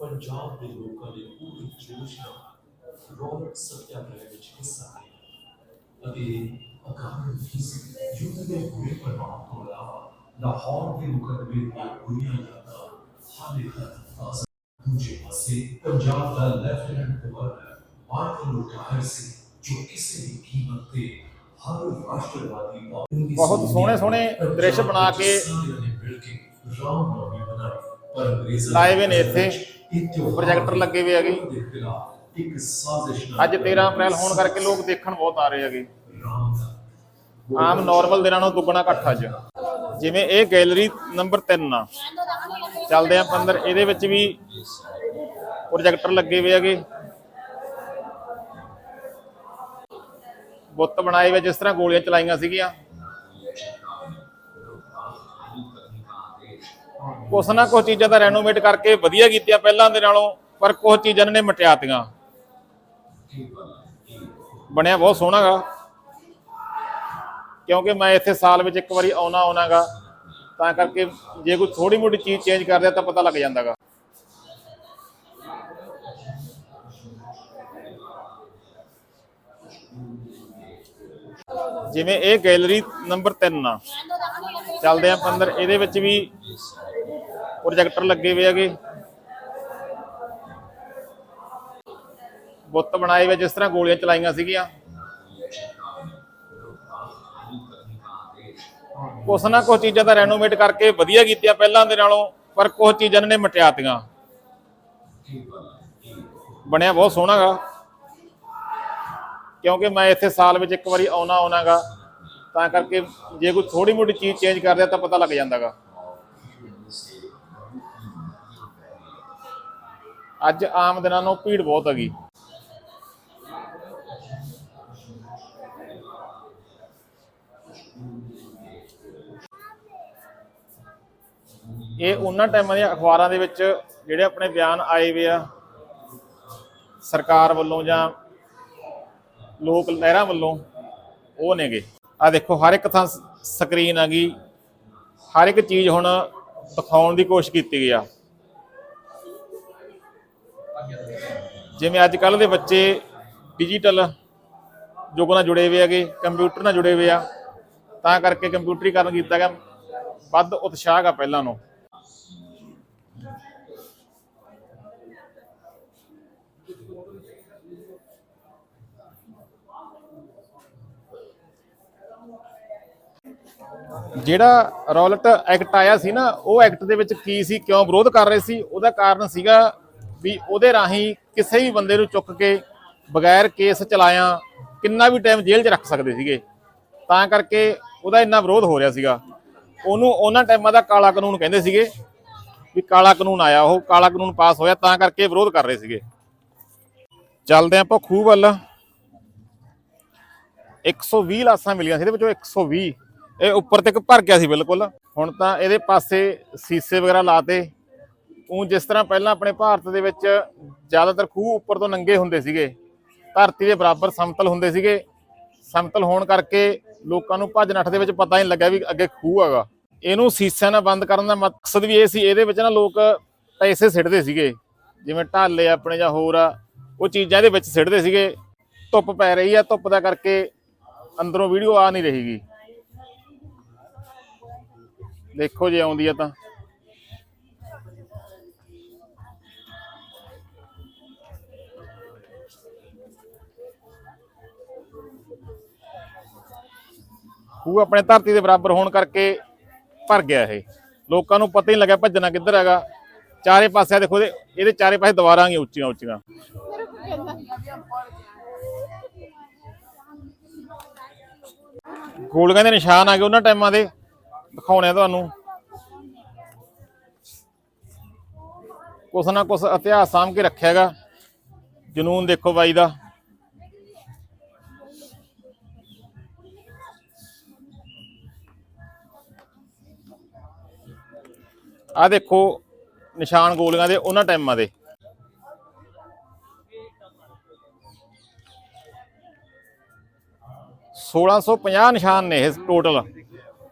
ਪੰਜਾਬ ਦੇ ਲੋਕਾਂ ਨੇ ਪੂਰੇ ਜੋਸ਼ ਨਾਲ ਰੋਬਰਟ ਸੱਤਿਆਗ੍ਰਹਿ ਵਿੱਚ ਹਿੱਸਾ ਲਿਆ ਅਤੇ ਅਕਾਲ ਫੀਸ ਯੁੱਧ ਦੇ ਬੁਰੇ ਪ੍ਰਭਾਵ ਤੋਂ ਇਲਾਵਾ ਲਾਹੌਰ ਦੇ ਮੁਕੱਦਮੇ ਦੀਆਂ ਬੁਰੀਆਂ ਯਾਦਾਂ ਹਾਲੇ ਤੱਕ ਤਾਜ਼ਾ ਦੂਜੇ ਪਾਸੇ ਪੰਜਾਬ ਦਾ ਲੈਫਟੀਨੈਂਟ ਗਵਰਨਰ ਮਾਰਕਲ ਲੁਟਾਇਰ ਸੀ ਜੋ ਕਿਸੇ ਵੀ ਕੀਮਤ ਤੇ ਹਰ ਰਾਸ਼ਟਰਵਾਦੀ ਬਹੁਤ ਸੋਹਣੇ ਸੋਹਣੇ ਦ੍ਰਿਸ਼ ਬਣਾ ਕੇ ਸਾਰਿਆਂ ਨੇ ਇੱਥੇ। ਪ੍ਰੋਜੈਕਟਰ ਲੱਗੇ ਹੋਏ ਹੈਗੇ। ਅੱਜ 13 ਅਪ੍ਰੈਲ ਹੋਣ ਕਰਕੇ ਲੋਕ ਦੇਖਣ ਬਹੁਤ ਆ ਰਹੇ ਹੈਗੇ। ਆਮ ਨਾਰਮਲ ਦਿਨਾਂ ਨਾਲੋਂ ਦੁੱਗਣਾ ਇਕੱਠ ਅੱਜ। ਜਿਵੇਂ ਇਹ ਗੈਲਰੀ ਨੰਬਰ 3 ਆ। ਚੱਲਦੇ ਆ 15 ਇਹਦੇ ਵਿੱਚ ਵੀ ਪ੍ਰੋਜੈਕਟਰ ਲੱਗੇ ਹੋਏ ਹੈਗੇ। ਬੁੱਤ ਬਣਾਏ ਹੋਏ ਜਿਸ ਤਰ੍ਹਾਂ ਗੋਲੀਆਂ ਚਲਾਈਆਂ ਸੀਗੀਆਂ। ਕੁਛ ਨਾ ਕੁਛ ਚੀਜ਼ਾਂ ਤਾਂ ਰੈਨੋਵੇਟ ਕਰਕੇ ਵਧੀਆ ਕੀਤੀਆਂ ਪਹਿਲਾਂ ਦੇ ਨਾਲੋਂ, ਪਰ ਕੁਝ ਚੀਜ਼ਾਂ ਇਹਨਾਂ ਨੇ ਮਟਿਆਤੀਆਂ। ਬਣਿਆ ਬਹੁਤ ਸੋਹਣਾ ਗਾ। ਕਿਉਂਕਿ ਮੈਂ ਇੱਥੇ ਸਾਲ ਵਿੱਚ ਇੱਕ ਵਾਰੀ ਆਉਣਾ ਆਉਣਾਗਾ ਤਾਂ ਕਰਕੇ ਜੇ ਕੋਈ ਥੋੜੀ ਮੋਟੀ ਚੀਜ਼ ਚੇਂਜ ਕਰਦੇ ਤਾਂ ਪਤਾ ਲੱਗ ਜਾਂਦਾਗਾ ਜਿਵੇਂ ਇਹ ਗੈਲਰੀ ਨੰਬਰ 3 ਆ। ਚੱਲਦੇ ਆ ਅੰਦਰ ਇਹਦੇ ਵਿੱਚ ਵੀ ਪ੍ਰੋਜੈਕਟਰ ਲੱਗੇ ਹੋਏ ਹੈਗੇ। ਬੁੱਤ ਬਣਾਏ ਹੋਏ, ਜਿਸ ਤਰ੍ਹਾਂ ਗੋਲੀਆਂ ਚਲਾਈਆਂ ਸੀਗੀਆਂ। ਕੁਛ ਨਾ ਕੁਛ ਚੀਜ਼ਾਂ ਦਾ ਰੈਨੋਵੇਟ ਕਰਕੇ ਵਧੀਆ ਕੀਤੀਆਂ ਪਹਿਲਾਂ ਦੇ ਨਾਲੋਂ, ਪਰ ਕੁਝ ਚੀਜ਼ਾਂ ਇਹਨਾਂ ਨੇ ਮਟਿਆਤੀਆਂ ਬਣਿਆ ਬਹੁਤ ਸੋਹਣਾ ਗਾ। ਕਿਉਂਕਿ ਮੈਂ ਇੱਥੇ ਸਾਲ ਵਿੱਚ ਇੱਕ ਵਾਰੀ ਆਉਣਾ ਆਉਣਾਗਾ, ਤਾਂ ਕਰਕੇ ਜੇ ਕੋਈ ਥੋੜੀ ਮੋਟੀ ਚੀਜ਼ ਚੇਂਜ ਕਰਦੇ ਆ ਤਾਂ ਪਤਾ ਲੱਗ ਜਾਂਦਾਗਾ। ਅੱਜ ਆਮ ਦਿਨਾਂ ਨੂੰ ਭੀੜ ਬਹੁਤ ਹੈਗੀ। ਇਹ ਉਹਨਾਂ ਟਾਈਮਾਂ ਦੀਆਂ ਅਖਬਾਰਾਂ ਦੇ ਵਿੱਚ ਜਿਹੜੇ ਆਪਣੇ ਬਿਆਨ ਆਏ ਵੇ ਆ, ਸਰਕਾਰ ਵੱਲੋਂ ਜਾਂ ਲੋਕ ਲਹਿਰਾਂ ਵੱਲੋਂ ਉਹ ਨੇਗੇ। ਆ ਦੇਖੋ, ਹਰ ਇੱਕ ਥਾਂ ਸਕਰੀਨ ਆ ਗਈ ਹਰ ਇੱਕ ਚੀਜ਼ ਹੁਣ ਦਿਖਾਉਣ ਦੀ ਕੋਸ਼ਿਸ਼ ਕੀਤੀ ਗਈ ਆ। ਜਿਵੇਂ ਅੱਜ ਕੱਲ ਦੇ ਬੱਚੇ ਡਿਜੀਟਲ ਯੁੱਗ ਨਾਲ ਜੁੜੇ ਹੋਏ ਹੈਗੇ, ਕੰਪਿਊਟਰ ਨਾਲ ਜੁੜੇ ਹੋਏ ਆ। ਤਾਂ ਕਰਕੇ ਕੰਪਿਊਟਰੀਕਰਨ ਕੀਤਾ ਗਿਆ। ਵੱਧ ਉਤਸ਼ਾਹ ਆ ਪਹਿਲਾਂ ਨੂੰ ਜਿਹੜਾ ਰੌਲਟ ਐਕਟ ਆਇਆ ਸੀ ਨਾ, ਉਹ ਐਕਟ ਦੇ ਵਿੱਚ ਕੀ ਸੀ, ਕਿਉਂ ਵਿਰੋਧ ਕਰ ਰਹੇ ਸੀ? ਉਹਦਾ ਕਾਰਨ ਸੀਗਾ ਵੀ ਉਹਦੇ ਰਾਹੀਂ ਕਿਸੇ ਵੀ ਬੰਦੇ ਨੂੰ ਚੁੱਕ ਕੇ ਬਗੈਰ ਕੇਸ ਚਲਾਇਆ, ਕਿੰਨਾ ਵੀ ਟਾਈਮ ਜੇਲ੍ਹ 'ਚ ਰੱਖ ਸਕਦੇ ਸੀਗੇ। ਤਾਂ ਕਰਕੇ ਉਹਦਾ ਇੰਨਾ ਵਿਰੋਧ ਹੋ ਰਿਹਾ ਸੀਗਾ। ਉਹਨੂੰ ਉਹਨਾਂ ਟਾਈਮਾਂ ਦਾ ਕਾਲਾ ਕਾਨੂੰਨ ਕਹਿੰਦੇ ਸੀਗੇ ਵੀ ਕਾਲਾ ਕਾਨੂੰਨ ਆਇਆ, ਉਹ ਕਾਲਾ ਕਾਨੂੰਨ ਪਾਸ ਹੋਇਆ, ਤਾਂ ਕਰਕੇ ਵਿਰੋਧ ਕਰ ਰਹੇ ਸੀਗੇ। ਚੱਲਦੇ ਆਪਾਂ ਖੂਹ ਵੱਲ। 120 ਲਾਸਾਂ ਮਿਲੀਆਂ ਸੀ, ਇਹਦੇ ਵਿੱਚੋਂ 120 ਇਹ ਉੱਪਰ ਤੱਕ ਭਰ ਗਿਆ ਸੀ ਬਿਲਕੁਲ। ਹੁਣ ਤਾਂ ਇਹਦੇ ਪਾਸੇ ਸੀਸੇ ਵਗੈਰਾ ਲਾਤੇ। ਉਹ ਜਿਸ ਤਰ੍ਹਾਂ ਪਹਿਲਾਂ ਆਪਣੇ ਭਾਰਤ ਦੇ ਵਿੱਚ ਜ਼ਿਆਦਾਤਰ ਖੂਹ ਉੱਪਰ ਤੋਂ ਨੰਗੇ ਹੁੰਦੇ ਸੀਗੇ, ਧਰਤੀ ਦੇ ਬਰਾਬਰ ਸਮਤਲ ਹੁੰਦੇ ਸੀਗੇ। ਸਮਤਲ ਹੋਣ ਕਰਕੇ ਲੋਕਾਂ ਨੂੰ ਭੱਜ ਨੱਠ ਦੇ ਵਿੱਚ ਪਤਾ ਹੀ ਨਹੀਂ ਲੱਗਿਆ ਵੀ ਅੱਗੇ ਖੂਹ ਹੈਗਾ। ਇਹਨੂੰ ਸੀਸਿਆਂ ਨਾਲ ਬੰਦ ਕਰਨ ਦਾ ਮਕਸਦ ਵੀ ਇਹ ਸੀ, ਇਹਦੇ ਵਿੱਚ ਨਾ ਲੋਕ ਪੈਸੇ ਸਿੱਟਦੇ ਸੀਗੇ। ਜਿਵੇਂ ਢਾਲੇ ਆਪਣੇ ਜਾਂ ਹੋਰ ਆ, ਉਹ ਚੀਜ਼ਾਂ ਇਹਦੇ ਵਿੱਚ ਸਿੱਟਦੇ ਸੀਗੇ। ਧੁੱਪ ਪੈ ਰਹੀ ਆ, ਧੁੱਪ ਦਾ ਕਰਕੇ ਅੰਦਰੋਂ ਵੀਡੀਓ ਆ ਨਹੀਂ ਰਹੀਗੀ ਦੇਖੋ ਜੇ ਆਉਂਦੀ ਆ ਤਾਂ। ਖੂਹ ਆਪਣੇ ਧਰਤੀ ਦੇ ਬਰਾਬਰ ਹੋਣ ਕਰਕੇ ਭਰ ਗਿਆ ਇਹ। ਲੋਕਾਂ ਨੂੰ ਪਤਾ ਹੀ ਨਹੀਂ ਲੱਗਿਆ ਭੱਜਣਾ ਕਿੱਧਰ ਹੈਗਾ। ਚਾਰੇ ਪਾਸੇ ਦੇਖੋ ਇਹਦੇ ਇਹਦੇ ਚਾਰੇ ਪਾਸੇ ਦੀਵਾਰਾਂ ਗੀਆਂ ਉੱਚੀਆਂ ਉੱਚੀਆਂ। ਗੋਲੀਆਂ ਦੇ ਨਿਸ਼ਾਨ ਆ ਗਏ ਉਹਨਾਂ ਟਾਈਮਾਂ ਦੇ। ਦਿਖਾਉਣੇ ਆ ਤੁਹਾਨੂੰ। ਕੁਛ ਨਾ ਕੁਛ ਇਤਿਹਾਸ ਸਾਂਭ ਕੇ ਰੱਖਿਆ ਹੈਗਾ। ਜਨੂਨ ਦੇਖੋ ਬਾਈ ਦਾ। ਆ ਦੇਖੋ ਨਿਸ਼ਾਨ ਗੋਲੀਆਂ ਦੇ ਉਹਨਾਂ ਟਾਈਮਾਂ ਦੇ। ਸੋਲਾਂ ਸੌ ਪੰਜਾਹ ਨਿਸ਼ਾਨ ਨੇ ਇਹ ਟੋਟਲ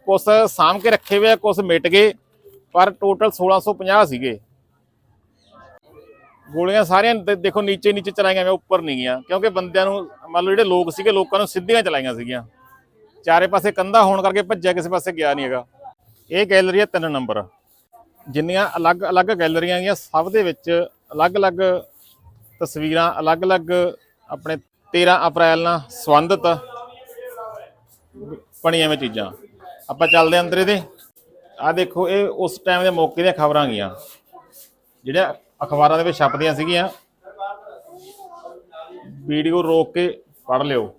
ਕੁਛ ਸਾਂਭ ਕੇ ਰੱਖੇ ਹੋਏ ਆ, ਕੁਛ ਮਿਟ ਗਏ, ਪਰ ਟੋਟਲ 1650 ਸੀਗੇ। ਗੋਲੀਆਂ ਸਾਰੀਆਂ ਦੇ- ਦੇਖੋ, ਨੀਚੇ ਨੀਚੇ ਚਲਾਈਆਂ ਗਈਆਂ, ਉੱਪਰ ਨਹੀਂ ਗਈਆਂ, ਕਿਉਂਕਿ ਬੰਦਿਆਂ ਨੂੰ, ਮੰਨ ਲਓ ਜਿਹੜੇ ਲੋਕ ਸੀਗੇ, ਲੋਕਾਂ ਨੂੰ ਸਿੱਧੀਆਂ ਚਲਾਈਆਂ ਸੀਗੀਆਂ। ਚਾਰੇ ਪਾਸੇ ਕੰਧਾ ਹੋਣ ਕਰਕੇ ਭੱਜਿਆ, ਕਿਸੇ ਪਾਸੇ ਗਿਆ ਨਹੀਂ ਹੈਗਾ। ਇਹ ਗੈਲਰੀ ਹੈ 3 ਨੰਬਰ। ਜਿੰਨੀਆਂ ਅਲੱਗ-ਅਲੱਗ ਗੈਲਰੀਆਂ ਗਈਆਂ ਸਭ ਦੇ ਵਿੱਚ ਅਲੱਗ-ਅਲੱਗ ਤਸਵੀਰਾਂ ਅਲੱਗ-ਅਲੱਗ ਆਪਣੇ 13 ਅਪ੍ਰੈਲ ਨਾਲ ਸੰਬੰਧਿਤ ਬਣੀਆਂ ਹੋਈਆਂ ਚੀਜ਼ਾਂ। ਆਪਾਂ ਚੱਲਦੇ ਅੰਦਰ ਇਹਦੇ। ਆ ਦੇਖੋ ਇਹ ਉਸ ਟਾਈਮ ਦੇ ਮੌਕੇ ਦੀਆਂ ਖਬਰਾਂ ਗਈਆਂ। ਜਿਹੜੀਆਂ ਅਖਬਾਰਾਂ ਦੇ ਵਿੱਚ ਛਪਦੀਆਂ ਸੀਗੀਆਂ ਵੀਡੀਓ ਰੋਕ ਕੇ ਪੜ੍ਹ ਲਿਓ।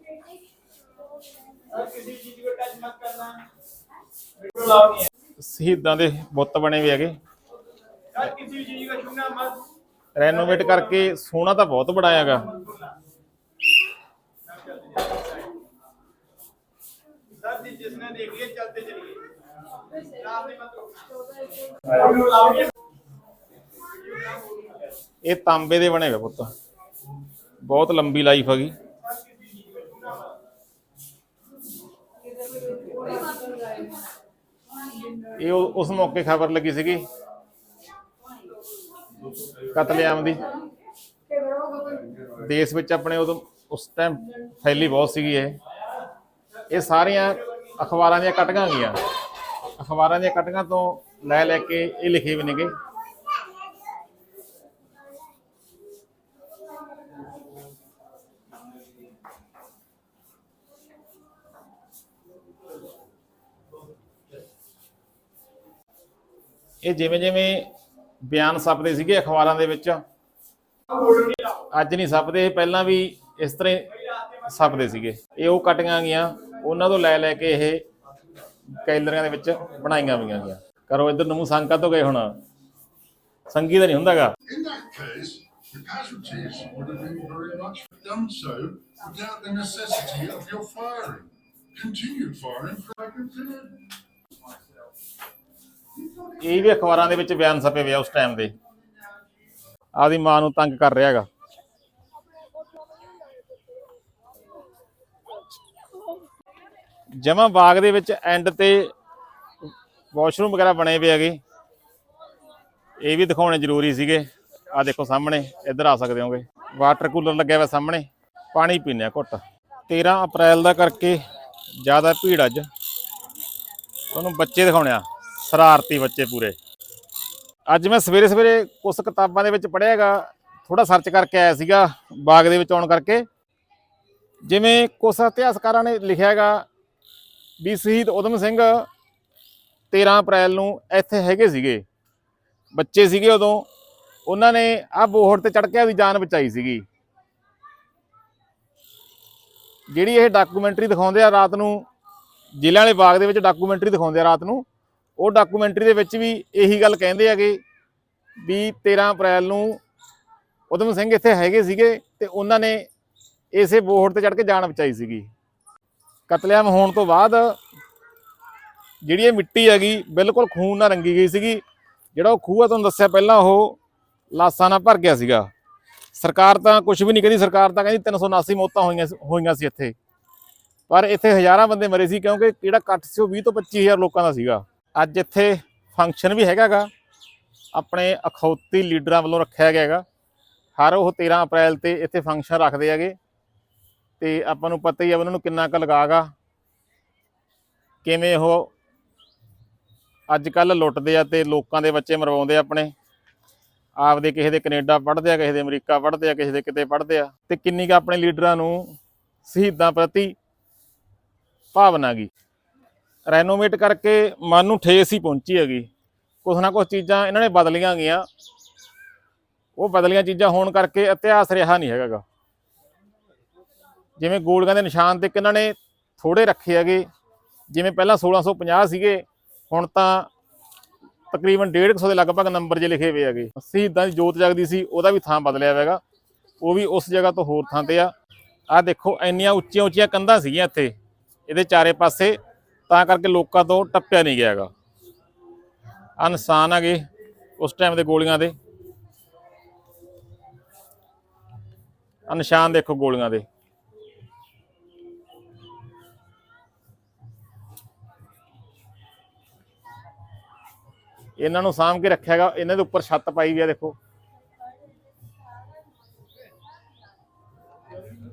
ਸ਼ਹੀਦਾਂ ਦੇ ਬੁੱਤ ਬਣੇ ਹੋਏ ਹੈਗੇ। ਰੈਨੋਵੇਟ ਕਰਕੇ ਸੋਹਣਾ ਤਾਂ ਬਹੁਤ ਬਣਾਇਆ ਹੈਗਾ ਇਹ ਤਾਂਬੇ ਦੇ ਬਣੇ ਹੋਏ ਪੁੱਤ। ਬਹੁਤ ਲੰਬੀ ਲਾਈਫ ਹੈਗੀ। ਇਹ ਉਸ ਮੌਕੇ ਖਬਰ ਲੱਗੀ ਸੀਗੀ। ਕਤਲੇਆਮ ਦੀ। ਦੇਸ਼ ਵਿੱਚ ਆਪਣੇ ਉਦੋਂ ਉਸ ਟਾਈਮ ਫੈਲੀ ਬਹੁਤ ਸੀਗੀ ਇਹ। ਇਹ ਸਾਰੀਆਂ ਅਖਬਾਰਾਂ ਦੀਆਂ ਕਟੀਆਂ ਗਈਆਂ। ਅਖਬਾਰਾਂ ਦੀਆਂ ਕਟੀਆਂ ਤੋਂ ਲੈ ਲੈ ਕੇ ਇਹ ਲਿਖੇ ਵੀ ਨੇਗੇ। ਇਹ ਜਿਵੇਂ ਜਿਵੇਂ ਬਿਆਨ ਛਪਦੇ ਸੀਗੇ ਅਖਬਾਰਾਂ ਦੇ ਵਿੱਚ, ਅੱਜ ਨਹੀਂ ਛਪਦੇ, ਇਹ ਪਹਿਲਾਂ ਵੀ ਇਸ ਤਰ੍ਹਾਂ ਹੀ ਛਪਦੇ ਸੀਗੇ। ਇਹ ਉਹ ਕਟੀਆਂ ਗਈਆਂ। ਉਹਨਾਂ ਤੋਂ ਲੈ ਲੈ ਕੇ ਇਹ ਕੈਲਰੀਆਂ ਦੇ ਵਿੱਚ ਬਣਾਈਆਂ ਹੋਈਆਂ ਗਈਆਂ ਕਰੋ ਇੱਧਰ ਨੂੰ ਮੂੰਹ ਸੰਕਾ ਤੋਂ ਗਏ ਹੁਣ ਸੰਗੀ ਦਾ ਨਹੀਂ ਹੁੰਦਾਗਾ In that case, the casualties would have been very much done so without the necessity of your firing. Continued firing for I continued. ਇਹ ਵੀ ਅਖਬਾਰਾਂ ਦੇ ਵਿੱਚ ਬਿਆਨ ਛਪੇ ਹੋਏ ਆ ਉਸ ਟਾਈਮ ਦੇ ਆਪਦੀ ਮਾਂ ਨੂੰ ਤੰਗ ਕਰ ਰਿਹਾ ਹੈਗਾ ਜਮਾ ਬਾਗ ਦੇ ਵਿੱਚ ਐਂਡ ਤੇ ਵਾਸ਼ਰੂਮ ਵਗੈਰਾ ਬਣੇ ਪਏ ਹੈਗੇ। ਇਹ ਵੀ ਦਿਖਾਉਣੇ ਜ਼ਰੂਰੀ ਸੀਗੇ। ਆ ਦੇਖੋ ਸਾਹਮਣੇ, ਇੱਧਰ ਆ ਸਕਦੇ ਹੋਗੇ। ਵਾਟਰ ਕੂਲਰ ਲੱਗਿਆ ਹੋਇਆ ਸਾਹਮਣੇ। ਪਾਣੀ ਪੀਨੇ ਆ ਘੁੱਟ। 13 ਅਪ੍ਰੈਲ ਦਾ ਕਰਕੇ ਜ਼ਿਆਦਾ ਭੀੜ ਅੱਜ। ਤੁਹਾਨੂੰ ਬੱਚੇ ਦਿਖਾਉਣੇ ਆ। ਸ਼ਰਾਰਤੀ ਬੱਚੇ ਪੂਰੇ। ਅੱਜ ਮੈਂ ਸਵੇਰੇ ਸਵੇਰੇ ਕੁਝ ਕਿਤਾਬਾਂ ਦੇ ਵਿੱਚ ਪੜ੍ਹਿਆਗਾ ਥੋੜਾ ਸਰਚ ਕਰਕੇ ਆਇਆ ਸੀਗਾ ਬਾਗ ਦੇ ਵਿੱਚ ਆਉਣ ਕਰਕੇ। ਜਿਵੇਂ ਕੁਝ ਇਤਿਹਾਸਕਾਰਾਂ ਨੇ ਲਿਖਿਆ ਹੈਗਾ ਵੀ ਸ਼ਹੀਦ ਉਦਮ ਸਿੰਘ 13 ਅਪ੍ਰੈਲ ਨੂੰ ਇੱਥੇ ਹੈਗੇ ਸੀਗੇ। ਬੱਚੇ ਸੀਗੇ ਉਦੋਂ। ਉਹਨਾਂ ਨੇ ਆ ਬੋਹੜ ਤੇ ਚੜ ਕੇ ਆਪਦੀ ਜਾਨ ਬਚਾਈ ਸੀਗੀ। ਜਿਹੜੀ ਇਹ ਡਾਕੂਮੈਂਟਰੀ ਦਿਖਾਉਂਦੇ ਆ ਰਾਤ ਨੂੰ, ਜ਼ਿਲ੍ਹਿਆਂ ਵਾਲੇ ਬਾਗ ਦੇ ਵਿੱਚ ਡਾਕੂਮੈਂਟਰੀ ਦਿਖਾਉਂਦੇ ਆ ਰਾਤ ਨੂੰ, ਉਹ ਡਾਕੂਮੈਂਟਰੀ ਦੇ ਵਿੱਚ ਵੀ ਇਹੀ ਗੱਲ ਕਹਿੰਦੇ ਹੈਗੇ ਵੀ 13 ਅਪ੍ਰੈਲ ਨੂੰ ਉਦਮ ਸਿੰਘ ਇੱਥੇ ਹੈਗੇ ਸੀਗੇ ਤੇ ਉਹਨਾਂ ਨੇ ਇਸੇ ਬੋਹੜ ਤੇ ਚੜ ਕੇ ਜਾਨ ਬਚਾਈ ਸੀਗੀ। ਕਤਲੇਆਮ ਹੋਣ ਤੋਂ ਬਾਅਦ ਜਿਹੜੀ ਇਹ ਮਿੱਟੀ ਹੈਗੀ, ਬਿਲਕੁਲ ਖੂਨ ਨਾਲ ਰੰਗੀ ਗਈ ਸੀਗੀ। ਜਿਹੜਾ ਉਹ ਖੂਹ ਆ, ਤੁਹਾਨੂੰ ਦੱਸਿਆ ਪਹਿਲਾਂ, ਉਹ ਲਾਸਾਂ ਨਾਲ ਭਰ ਗਿਆ ਸੀਗਾ। ਸਰਕਾਰ ਤਾਂ ਕੁਝ ਵੀ ਨਹੀਂ ਕਹਿੰਦੀ, ਸਰਕਾਰ ਤਾਂ ਕਹਿੰਦੀ 379 ਮੌਤਾਂ ਹੋਈਆਂ ਹੋਈਆਂ ਸੀ ਇੱਥੇ। ਪਰ ਇੱਥੇ ਹਜ਼ਾਰਾਂ ਬੰਦੇ ਮਰੇ ਸੀ, ਕਿਉਂਕਿ ਜਿਹੜਾ ਇਕੱਠ ਸੀ, ਉਹ 20 ਤੋਂ 25000 ਲੋਕਾਂ ਦਾ ਸੀਗਾ। ਅੱਜ ਇੱਥੇ ਫੰਕਸ਼ਨ ਵੀ ਹੈਗਾਗਾ ਆਪਣੇ ਅਖੌਤੀ ਲੀਡਰਾਂ ਵੱਲੋਂ ਰੱਖਿਆ ਗਿਆ ਹੈਗਾ। ਹਰ ਉਹ 13 ਅਪ੍ਰੈਲ ਤੇ ਇੱਥੇ ਫੰਕਸ਼ਨ ਰੱਖਦੇ ਹੈਗੇ। ਤੇ ਆਪਾਂ ਨੂੰ ਪਤਾ ਹੀ ਆ ਉਹਨਾਂ ਨੂੰ ਕਿੰਨਾ ਕੁ ਲਗਾਗਾ। ਕਿਵੇਂ ਉਹ ਅੱਜ ਕੱਲ ਲੁੱਟਦੇ ਆ ਤੇ ਲੋਕਾਂ ਦੇ ਬੱਚੇ ਮਰਵਾਉਂਦੇ ਆ ਆਪਣੇ। ਆਪਦੇ ਕਿਸੇ ਦੇ ਕੈਨੇਡਾ ਪੜ੍ਹਦੇ ਆ, ਕਿਸੇ ਦੇ ਅਮਰੀਕਾ ਪੜ੍ਹਦੇ ਆ, ਕਿਸੇ ਦੇ ਕਿਤੇ ਪੜ੍ਹਦੇ ਆ। ਤੇ ਕਿੰਨੀ ਕੁ ਆਪਣੇ ਲੀਡਰਾਂ ਨੂੰ ਸ਼ਹੀਦਾਂ ਪ੍ਰਤੀ ਭਾਵਨਾ ਗੀ। ਰੈਨੋਵੇਟ ਕਰਕੇ ਮਨ ਨੂੰ ਠੇਸ ਹੀ ਪਹੁੰਚੀ ਹੈਗੀ। ਕੁਛ ਨਾ ਕੁਛ ਚੀਜ਼ਾਂ ਇਹਨਾਂ ਨੇ ਬਦਲੀਆਂ ਗਈਆਂ। ਉਹ ਬਦਲੀਆਂ ਚੀਜ਼ਾਂ ਹੋਣ ਕਰਕੇ ਇਤਿਹਾਸ ਰਿਹਾ ਨਹੀਂ ਹੈਗਾਗਾ ਜਿਵੇਂ ਗੋਲੀਆਂ ਦੇ ਨਿਸ਼ਾਨ ਤੇ ਕਿਹਨਾਂ ਨੇ ਥੋੜੇ ਰੱਖੇ ਹੈਗੇ, ਜਿਵੇਂ ਪਹਿਲਾਂ 1650 ਸੀਗੇ, ਹੁਣ ਤਾਂ ਤਕਰੀਬਨ 150 ਦੇ ਲਗਭਗ ਨੰਬਰ ਜੇ ਲਿਖੇ ਹੋਏ ਹੈਗੇ। ਸ਼ਹੀਦਾਂ ਦੀ ਜੋਤ ਜਗਦੀ ਸੀ, ਉਹਦਾ ਵੀ ਥਾਂ ਬਦਲਿਆ ਹੋਇਆ ਉਹ ਵੀ ਉਸ ਜਗ੍ਹਾ ਤੋਂ ਹੋਰ ਥਾਂ ਤੇ ਆ। ਆ ਦੇਖੋ, ਇੰਨੀਆਂ ਉੱਚੀਆਂ ਉੱਚੀਆਂ ਕੰਧਾਂ ਸੀਗੀਆਂ ਇੱਥੇ, ਇਹਦੇ ਚਾਰੇ ਪਾਸੇ, ਤਾਂ ਕਰਕੇ ਲੋਕਾਂ ਤੋਂ ਟੱਪਿਆ ਨਹੀਂ ਗਿਆ ਹੈਗਾ। ਆਹ ਨਿਸ਼ਾਨ ਹੈਗੇ ਉਸ ਟਾਈਮ ਦੇ ਗੋਲੀਆਂ ਦੇ। ਆਹ ਨਿਸ਼ਾਨ ਦੇਖੋ ਗੋਲੀਆਂ ਦੇ। ਇਹਨਾਂ ਨੂੰ ਸਾਂਭ ਕੇ ਰੱਖਿਆ ਹੈਗਾ, ਇਹਨਾਂ ਦੇ ਉੱਪਰ ਛੱਤ ਪਾਈ ਵੀ ਆ ਦੇਖੋ।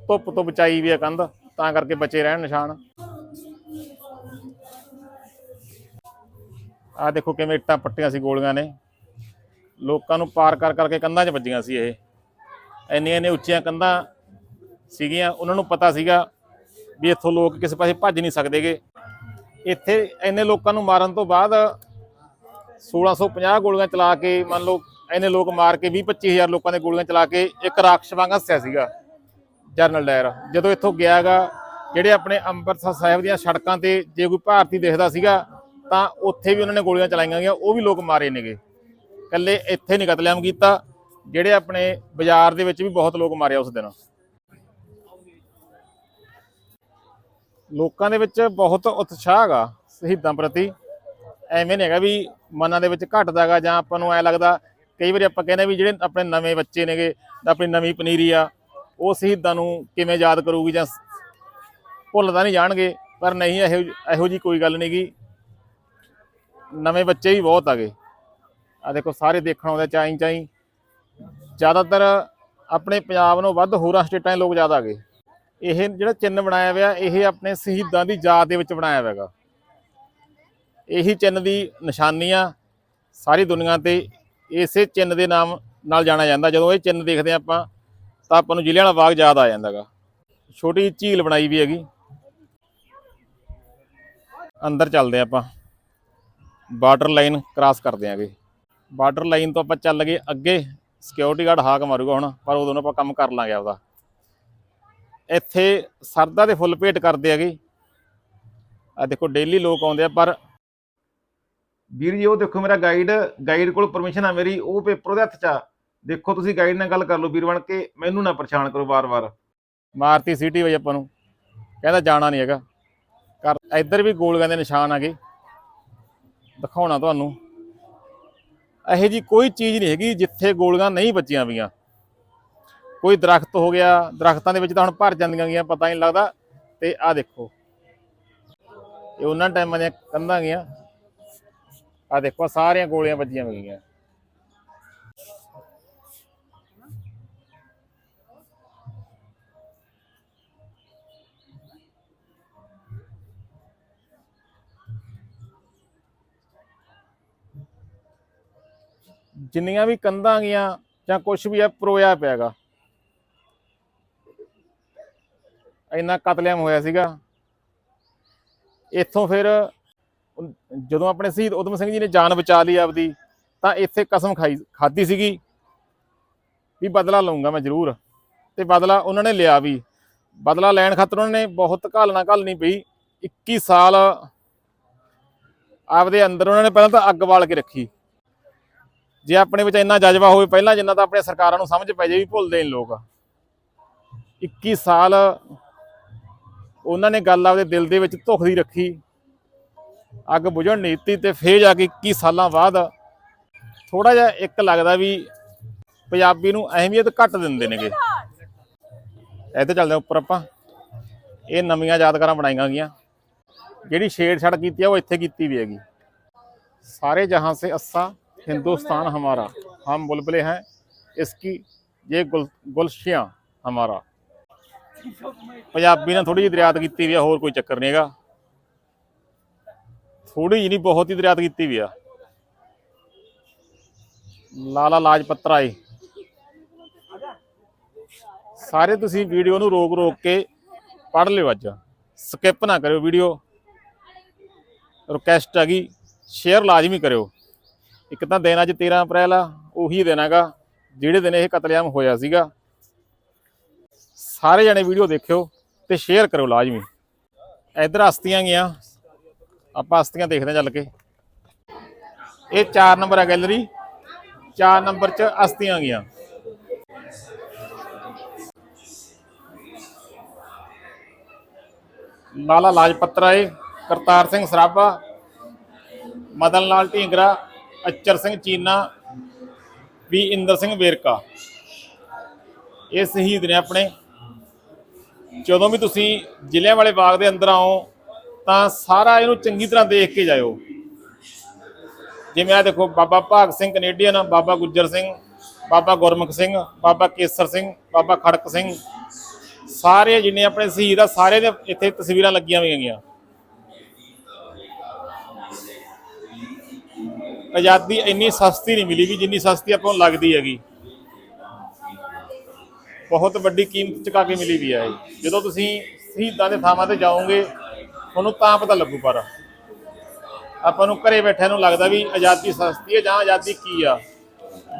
ਧੁੱਪ ਤੋਂ ਬਚਾਈ ਵੀ ਆ ਕੰਧ, ਤਾਂ ਕਰਕੇ ਬਚੇ ਰਹਿਣ ਨਿਸ਼ਾਨ। ਆ ਦੇਖੋ ਕਿਵੇਂ ਇੱਟਾਂ ਪੱਟੀਆਂ ਸੀ ਗੋਲੀਆਂ ਨੇ। ਲੋਕਾਂ ਨੂੰ ਪਾਰ ਕਰ ਕਰਕੇ ਕੰਧਾਂ 'ਚ ਵੱਜੀਆਂ ਸੀ ਇਹ। ਇੰਨੀਆਂ ਨੇ ਉੱਚੀਆਂ ਕੰਧਾਂ ਸੀਗੀਆਂ, ਉਹਨਾਂ ਨੂੰ ਪਤਾ ਸੀਗਾ ਵੀ ਇੱਥੋਂ ਲੋਕ ਕਿਸੇ ਪਾਸੇ ਭੱਜ ਨਹੀਂ ਸਕਦੇਗੇ। ਇੱਥੇ ਇੰਨੇ ਲੋਕਾਂ ਨੂੰ ਮਾਰਨ ਤੋਂ ਬਾਅਦ 1650 ਗੋਲੀਆਂ ਚਲਾ ਕੇ, ਮੰਨ ਲਓ ਇੰਨੇ ਲੋਕ ਮਾਰ ਕੇ 20 25000 ਲੋਕਾਂ ਦੇ ਗੋਲੀਆਂ ਚਲਾ ਕੇ ਇੱਕ ਰਾਖਸ਼ ਵਾਂਗ ਹੱਸਿਆ ਸੀਗਾ, ਜਰਨਲ ਡਾਇਰ। ਜਦੋਂ ਇੱਥੋਂ ਗਿਆਗਾ ਜਿਹੜੇ ਆਪਣੇ ਅੰਮ੍ਰਿਤਸਰ ਸਾਹਿਬ ਦੀਆਂ ਸੜਕਾਂ ਤੇ ਜੇ ਕੋਈ ਭਾਰਤੀ ਦੇਖਦਾ ਸੀਗਾ, ਤਾਂ ਉੱਥੇ ਵੀ ਉਹਨਾਂ ਨੇ ਗੋਲੀਆਂ ਚਲਾਈਆਂ ਗਈਆਂ, ਉਹ ਵੀ ਲੋਕ ਮਾਰੇ ਨੇਗੇ। ਕੱਲੇ ਇੱਥੇ ਨਹੀਂ ਕਤਲੇਆਮ ਕੀਤਾ, ਜਿਹੜੇ ਆਪਣੇ ਬਾਜ਼ਾਰ ਦੇ ਵਿੱਚ ਵੀ ਬਹੁਤ ਲੋਕ ਮਾਰਿਆ ਉਸ ਦਿਨ। ਲੋਕਾਂ ਦੇ ਵਿੱਚ ਬਹੁਤ ਉਤਸ਼ਾਹ ਹੈਗਾ ਸ਼ਹੀਦਾਂ ਪ੍ਰਤੀ। ਐਵੇਂ ਨਹੀਂ ਹੈਗਾ ਵੀ ਮਨਾਂ ਦੇ ਵਿੱਚ ਘਟਦਾਗਾ ਜਾਂ ਆਪਾਂ ਨੂੰ ਐ ਲੱਗਦਾ, ਕਈ ਵਾਰੀ ਆਪਾਂ ਕਹਿੰਦੇ ਵੀ ਜਿਹੜੇ ਆਪਣੇ ਨਵੇਂ ਬੱਚੇ ਨੇਗੇ, ਆਪਣੀ ਨਵੀਂ ਪਨੀਰੀ ਆ, ਉਹ ਸ਼ਹੀਦਾਂ ਨੂੰ ਕਿਵੇਂ ਯਾਦ ਕਰੂਗੀ ਜਾਂ ਭੁੱਲਦਾ ਨਹੀਂ ਜਾਣਗੇ, ਪਰ ਨਹੀਂ, ਇਹੋ ਇਹੋ ਜੀ ਕੋਈ ਗੱਲ ਨਹੀਂਗੀ। ਨਵੇਂ ਬੱਚੇ ਵੀ ਬਹੁਤ ਆਗੇ। ਆ ਦੇਖੋ, ਸਾਰੇ ਦੇਖਣ ਆਉਂਦੇ ਚਾਈ ਚਾਈ। ਜ਼ਿਆਦਾਤਰ ਆਪਣੇ ਪੰਜਾਬ ਨੂੰ ਵੱਧ ਹੋਰਾਂ ਸਟੇਟਾਂ ਦੇ ਲੋਕ ਜ਼ਿਆਦਾ ਆਗੇ। ਇਹ ਜਿਹੜਾ ਚਿੰਨ ਬਣਾਇਆ ਹੋਇਆ, ਇਹ ਆਪਣੇ ਸ਼ਹੀਦਾਂ ਦੀ ਯਾਦ ਦੇ ਵਿੱਚ ਬਣਾਇਆ ਹੋਇਆ ਹੈਗਾ ਇਹੀ ਚਿੰਨ ਦੀ ਨਿਸ਼ਾਨੀ ਆ ਸਾਰੀ ਦੁਨੀਆ ਤੇ ਇਸੇ ਚਿੰਨ ਦੇ ਨਾਮ ਨਾਲ ਜਾਣਿਆ ਜਾਂਦਾ। ਜਦੋਂ ਇਹ ਚਿੰਨ ਦੇਖਦੇ ਹਾਂ ਆਪਾਂ, ਤਾਂ ਆਪਾਂ ਨੂੰ ਜ਼ਿਲ੍ਹਿਆਂ ਵਾਲਾ ਬਾਗ ਯਾਦ ਆ ਜਾਂਦਾਗਾ ਛੋਟੀ ਜਿਹੀ ਝੀਲ ਬਣਾਈ ਵੀ ਹੈਗੀ। ਅੰਦਰ ਚੱਲਦੇ ਹਾਂ ਆਪਾਂ। ਬਾਰਡਰ ਲਾਈਨ ਕ੍ਰਾਸ ਕਰਦੇ ਆਂਗੇ ਬਾਰਡਰ ਲਾਈਨ ਤੋਂ ਆਪਾਂ ਚੱਲ ਗਏ ਅੱਗੇ। ਸਿਕਿਉਰਿਟੀ ਗਾਰਡ ਹਾਕ ਮਾਰੂਗਾ ਹੁਣ, ਪਰ ਉਦੋਂ ਨੂੰ ਆਪਾਂ ਕੰਮ ਕਰ ਲਾਂਗੇ ਆਪਦਾ। ਇੱਥੇ ਸਰਦਾ ਦੇ ਫੁੱਲ ਭੇਟ ਕਰਦੇ ਹੈਗੇ। ਆ ਦੇਖੋ ਡੇਲੀ ਲੋਕ ਆਉਂਦੇ ਆ, ਪਰ ਵੀਰ ਜੀ, ਉਹ ਦੇਖੋ ਮੇਰਾ ਗਾਈਡ ਗਾਈਡ ਕੋਲ ਪਰਮਿਸ਼ਨ ਆ ਮੇਰੀ, ਉਹ ਪੇਪਰ ਉਹਦੇ ਹੱਥ 'ਚ ਆ। ਦੇਖੋ ਤੁਸੀਂ ਗਾਈਡ ਨਾਲ ਗੱਲ ਕਰ ਲਓ ਵੀਰ ਬਣ ਕੇ, ਮੈਨੂੰ ਨਾ ਪਰੇਸ਼ਾਨ ਕਰੋ ਵਾਰ-ਵਾਰ। ਮਾਰਤੀ ਸਿਟੀ ਵਈ ਆਪਾਂ ਨੂੰ। ਕਹਿੰਦਾ ਜਾਣਾ ਨਹੀਂ ਹੈਗਾ। ਕਰ ਇੱਧਰ ਵੀ ਗੋਲਗਾਂ ਦੇ ਨਿਸ਼ਾਨ ਆਗੇ ਦਿਖਾਉਣਾ ਤੁਹਾਨੂੰ। ਇਹੋ ਜੀ ਕੋਈ ਚੀਜ਼ ਨਹੀਂ ਹੈਗੀ ਜਿੱਥੇ ਗੋਲੀਆਂ ਨਹੀਂ ਬਚੀਆਂ ਵੀਆਂ ਕੋਈ ਦਰਖਤ ਹੋ ਗਿਆ, ਦਰਖਤਾਂ ਦੇ ਵਿੱਚ ਤਾਂ ਹੁਣ ਭਰ ਜਾਂਦੀਆਂ ਗੀਆਂ ਪਤਾ ਹੀ ਨਹੀਂ ਲੱਗਦਾ। ਤੇ ਆਹ ਦੇਖੋ। ਇਹ ਉਹਨਾਂ ਟਾਈਮਾਂ ਦੀਆਂ ਕੰਧਾਂ ਗੀਆਂ ਆ ਦੇਖੋ ਸਾਰੀਆਂ ਗੋਲੀਆਂ ਵੱਜੀਆਂ ਮਿਲੀਆਂ ਜਿੰਨੀਆਂ ਵੀ ਕੰਧਾਂ ਗੀਆਂ ਜਾਂ ਕੁਝ ਵੀ ਹੈ ਪਰੋਇਆ ਪਿਆਗਾ। ਇੰਨਾ ਕਤਲੇਆਮ ਹੋਇਆ ਸੀਗਾ। ਇੱਥੋਂ ਫਿਰ ਜਦੋਂ ਆਪਣੇ ਸ਼ਹੀਦ ਉਦਮ ਸਿੰਘ ਜੀ ਨੇ ਜਾਨ ਬਚਾ ਲਈ ਆਪਦੀ, ਤਾਂ ਇੱਥੇ ਕਸਮ ਖਾਈ ਖਾਦੀ ਸੀਗੀ ਵੀ ਬਦਲਾ ਲਊਂਗਾ ਮੈਂ ਜ਼ਰੂਰ। ਤੇ ਬਦਲਾ ਉਹਨਾਂ ਨੇ ਲਿਆ ਵੀ। ਬਦਲਾ ਲੈਣ ਖਾਤਰ ਉਹਨਾਂ ਨੇ ਬਹੁਤ ਘਾਲਣਾ ਘਾਲਣੀ ਪਈ। 21 ਸਾਲ ਆਪਦੇ ਅੰਦਰ ਉਹਨਾਂ ਨੇ ਪਹਿਲਾਂ ਤਾਂ ਅੱਗ ਬਾਲ ਕੇ ਰੱਖੀ। ਜੇ ਆਪਣੇ ਵਿੱਚ ਇੰਨਾ ਜਜ਼ਬਾ ਹੋਵੇ, ਪਹਿਲਾਂ ਜਿੰਨਾ ਤਾਂ ਆਪਣੇ ਸਰਕਾਰਾਂ ਨੂੰ ਸਮਝ ਪੈ ਜਾਏ ਵੀ ਭੁੱਲਦੇ ਨੇ ਲੋਕ। 21 ਸਾਲ ਉਹਨਾਂ ਨੇ ਗੱਲ ਆਪਦੇ ਦਿਲ ਦੇ ਵਿੱਚ ਧੁਖਦੀ ਰੱਖੀ। ਅੱਗ ਬੁਝਣ ਨਹੀਂ ਦਿੱਤੀ ਤੇ ਫੇਰ ਜਾ ਕੇ 21 ਸਾਲਾਂ ਬਾਅਦ ਥੋੜਾ ਜਿਹਾ ਇੱਕ ਲੱਗਦਾ ਵੀ ਪੰਜਾਬੀ ਨੂੰ ਅਹਿਮੀਅਤ ਘੱਟ ਦਿੰਦੇ ਨੇਗੇ। ਇੱਥੇ ਚੱਲਦੇ ਉੱਪਰ ਆਪਾਂ। ਇਹ ਨਵੀਆਂ ਯਾਦਗਾਰਾਂ ਬਣਾਈਆਂ ਗਈਆਂ। ਜਿਹੜੀ ਛੇੜ ਛੜ ਕੀਤੀ ਆ, ਉਹ ਇੱਥੇ ਕੀਤੀ ਵੀ ਹੈਗੀ। ਸਾਰੇ ਜਹਾਂ ਸੇ ਅੱਸਾ, ਹਿੰਦੁਸਤਾਨ ਹਮਾਰਾ। ਹਮ ਬੁਲਬਲੇ ਹੈ ਇਸ ਕੀ ਇਹ ਗੁਲਸ਼ੀਆਂ ਹਮਾਰਾ। ਪੰਜਾਬੀ ਨੇ ਥੋੜੀ ਜਿਹੀ ਦਰਿਆਤ ਕੀਤੀ ਵੀ ਆ, ਹੋਰ ਕੋਈ ਚੱਕਰ ਨਹੀਂ ਹੈਗਾ। ਥੋੜੀ ਜਿਹੀ ਨਹੀਂ ਬਹੁਤ ਹੀ ਦਰਿਆਤ ਕੀਤੀ ਵੀ ਆ। ਲਾਲਾ ਲਾਜਪਤ ਰਾਏ। ਸਾਰੇ ਤੁਸੀਂ ਵੀਡੀਓ ਨੂੰ ਰੋਕ ਰੋਕ ਕੇ ਪੜ੍ਹ ਲਿਓ ਅੱਜ। ਸਕਿਪ ਨਾ ਕਰਿਓ ਵੀਡੀਓ। ਰਿਕਵੈਸਟ ਹੈਗੀ ਸ਼ੇਅਰ ਲਾਜ਼ਮੀ ਕਰਿਓ। ਇੱਕ ਤਾਂ ਦਿਨ ਅੱਜ 13 ਅਪ੍ਰੈਲ ਆ, ਉਹੀ ਦਿਨ ਹੈਗਾ, ਜਿਹੜੇ ਦਿਨ ਇਹ ਕਤਲੇਆਮ ਹੋਇਆ ਸੀਗਾ। ਸਾਰੇ ਜਣੇ ਵੀਡੀਓ ਦੇਖਿਓ ਤੇ ਸ਼ੇਅਰ ਕਰਿਓ ਲਾਜ਼ਮੀ। ਇਧਰ ਹਸਤੀਆਂ ਗਈਆਂ। ਆਪਾਂ ਹਸਤੀਆਂ ਦੇਖਦੇ ਹਾਂ ਚੱਲ ਕੇ। ਇਹ 4 ਨੰਬਰ ਹੈ ਗੈਲਰੀ। 4 ਨੰਬਰ 'ਚ ਹਸਤੀਆਂ ਗਈਆਂ। ਲਾਲਾ ਲਾਜਪਤ ਰਾਏ, ਕਰਤਾਰ ਸਿੰਘ ਸਰਾਭਾ, ਮਦਨ ਲਾਲ ਢੀਂਗਰਾ, ਅਚਰ ਸਿੰਘ ਚੀਨਾ, ਵੀ ਇੰਦਰ ਸਿੰਘ ਵੇਰਕਾ। ਇਹ ਸ਼ਹੀਦ ਨੇ ਆਪਣੇ। ਜਦੋਂ ਵੀ ਤੁਸੀਂ ਜ਼ਿਲ੍ਹਿਆਂ ਵਾਲੇ ਬਾਗ ਦੇ ਅੰਦਰ ਆਓ ਤਾਂ ਸਾਰਾ ਇਹਨੂੰ ਚੰਗੀ ਤਰ੍ਹਾਂ ਦੇਖ ਕੇ ਜਾਇਓ। ਜਿਵੇਂ ਆ ਦੇਖੋ, ਬਾਬਾ ਭਾਗ ਸਿੰਘ ਕੈਨੇਡੀਅਨ, ਬਾਬਾ ਗੁੱਜਰ ਸਿੰਘ, ਬਾਬਾ ਗੁਰਮੁਖ ਸਿੰਘ, ਬਾਬਾ ਕੇਸਰ ਸਿੰਘ, ਬਾਬਾ ਖੜਕ ਸਿੰਘ। ਸਾਰੇ ਜਿੰਨੇ ਆਪਣੇ ਸ਼ਹੀਦ ਆ, ਸਾਰੇ ਦੇ ਇੱਥੇ ਤਸਵੀਰਾਂ ਲੱਗੀਆਂ ਹੋਈਆਂ ਗਈਆਂ ਆਜ਼ਾਦੀ ਇੰਨੀ ਸਸਤੀ ਨਹੀਂ ਮਿਲੀ ਵੀ ਜਿੰਨੀ ਸਸਤੀ ਆਪਾਂ ਨੂੰ ਲੱਗਦੀ ਹੈਗੀ। ਬਹੁਤ ਵੱਡੀ ਕੀਮਤ ਚੁਕਾ ਕੇ ਮਿਲੀ ਵੀ ਹੈ ਇਹ। ਜਦੋਂ ਤੁਸੀਂ ਸ਼ਹੀਦਾਂ ਦੇ ਥਾਵਾਂ ਤੇ ਜਾਓਗੇ ਤੁਹਾਨੂੰ ਤਾਂ ਪਤਾ ਲੱਗੂ ਪਰ। ਆਪਾਂ ਨੂੰ ਘਰੇ ਬੈਠਿਆਂ ਨੂੰ ਲੱਗਦਾ ਵੀ ਆਜ਼ਾਦੀ ਸਸਤੀ ਹੈ ਜਾਂ ਆਜ਼ਾਦੀ ਕੀ ਆ।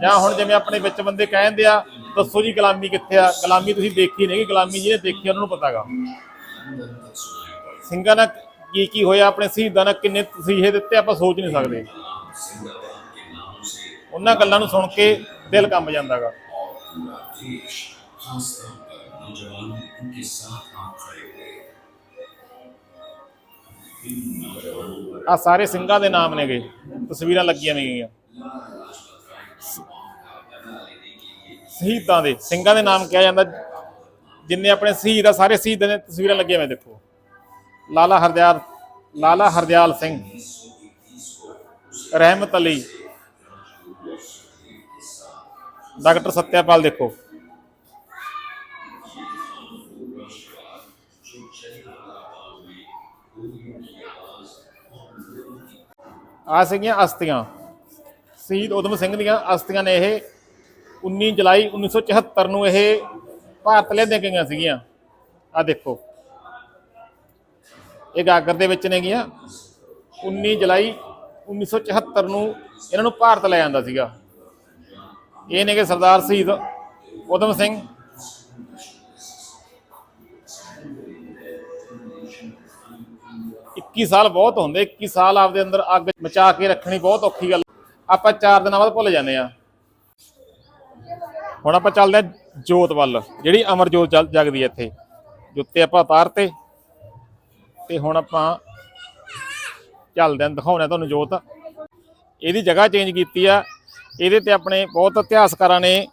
ਜਾਂ ਹੁਣ ਜਿਵੇਂ ਆਪਣੇ ਵਿੱਚ ਬੰਦੇ ਕਹਿੰਦੇ ਆ, ਦੱਸੋ ਜੀ ਗੁਲਾਮੀ ਕਿੱਥੇ ਆ? ਗੁਲਾਮੀ ਤੁਸੀਂ ਦੇਖੀ ਨਹੀਂ ਗੁਲਾਮੀ ਜਿਹਨੇ ਦੇਖੀ ਉਹਨਾਂ ਨੂੰ ਪਤਾਗਾ। ਸਿੰਘਾਂ ਨਾਲ ਕੀ ਕੀ ਹੋਇਆ, ਆਪਣੇ ਸ਼ਹੀਦਾਂ ਨਾਲ ਕਿੰਨੇ ਤਸੀਹੇ ਦਿੱਤੇ, ਆਪਾਂ ਸੋਚ ਨਹੀਂ ਸਕਦੇ। ਉਹਨਾਂ ਗੱਲਾਂ ਨੂੰ ਸੁਣ ਕੇ ਦਿਲ ਕੰਬ ਜਾਂਦਾਗਾ। ਆ ਸਾਰੇ ਸਿੰਘਾਂ ਦੇ ਨਾਮ ਨੇਗੇ। ਤਸਵੀਰਾਂ ਲੱਗੀਆਂ ਹੋਈਆਂ ਸ਼ਹੀਦਾਂ ਦੇ, ਸਿੰਘਾਂ ਦੇ ਨਾਮ ਕਿਹਾ ਜਾਂਦਾ। ਜਿੰਨੇ ਆਪਣੇ ਸ਼ਹੀਦ ਆ, ਸਾਰੇ ਸ਼ਹੀਦਾਂ ਦੇ ਤਸਵੀਰਾਂ ਲੱਗੀਆਂ ਮੈਂ ਦੇਖੋ। ਲਾਲਾ ਹਰਦਿਆਲ ਲਾਲਾ ਹਰਦਿਆਲ ਸਿੰਘ। ਰਹਿਮਤ ਅਲੀ। ਡਾਕਟਰ ਸਤਿਆਪਾਲ ਦੇਖੋ। ਆ ਸੀਗੀਆਂ ਅਸਤੀਆਂ। ਸ਼ਹੀਦ ਉਦਮ ਸਿੰਘ ਦੀਆਂ ਅਸਤੀਆਂ ਨੇ ਇਹ 19 ਜੁਲਾਈ 1974 ਨੂੰ ਇਹ ਭਾਰਤ ਲਿਆਂਦੀਆਂ ਗਈਆਂ ਸੀਗੀਆਂ। ਆ ਦੇਖੋ। ਇਹ ਗਾਗਰ ਦੇ ਵਿੱਚ ਨੇ ਗੀਆਂ। 19 ਜੁਲਾਈ 1974 ਨੂੰ ਇਹਨਾਂ ਨੂੰ ਭਾਰਤ ਲੈ ਜਾਂਦਾ ਸੀਗਾ। ਇਹ ਨੇਗੇ ਸਰਦਾਰ ਸ਼ਹੀਦ ਉਦਮ ਸਿੰਘ ਇੱਕੀ ਸਾਲ ਬਹੁਤ ਹੁੰਦੇ 21 ਸਾਲ ਆਪਦੇ ਅੰਦਰ ਅੱਗ ਮਚਾ ਕੇ ਰੱਖਣੀ ਬਹੁਤ ਔਖੀ ਗੱਲ। ਆਪਾਂ 4 ਦਿਨਾਂ ਬਾਅਦ ਭੁੱਲ ਜਾਂਦੇ ਆ ਹੁਣ ਆਪਾਂ ਚੱਲਦੇ ਆ ਜੋਤ ਵੱਲ, ਜਿਹੜੀ ਅਮਰ ਜੋਤ ਜਲ- ਜਗਦੀ ਹੈ ਇੱਥੇ। ਜੁੱਤੇ ਆਪਾਂ ਉਤਾਰਤੇ। ਤੇ ਹੁਣ ਆਪਾਂ ਚੱਲਦੇ ਆਂ ਦਿਖਾਉਣਾ ਤੁਹਾਨੂੰ ਜੋਤ। ਇਹਦੀ ਜਗ੍ਹਾ ਚੇਂਜ ਕੀਤੀ ਆ। ਇਹਦੇ ਤੇ ਆਪਣੇ ਬਹੁਤ ਇਤਿਹਾਸਕਾਰਾਂ ਨੇ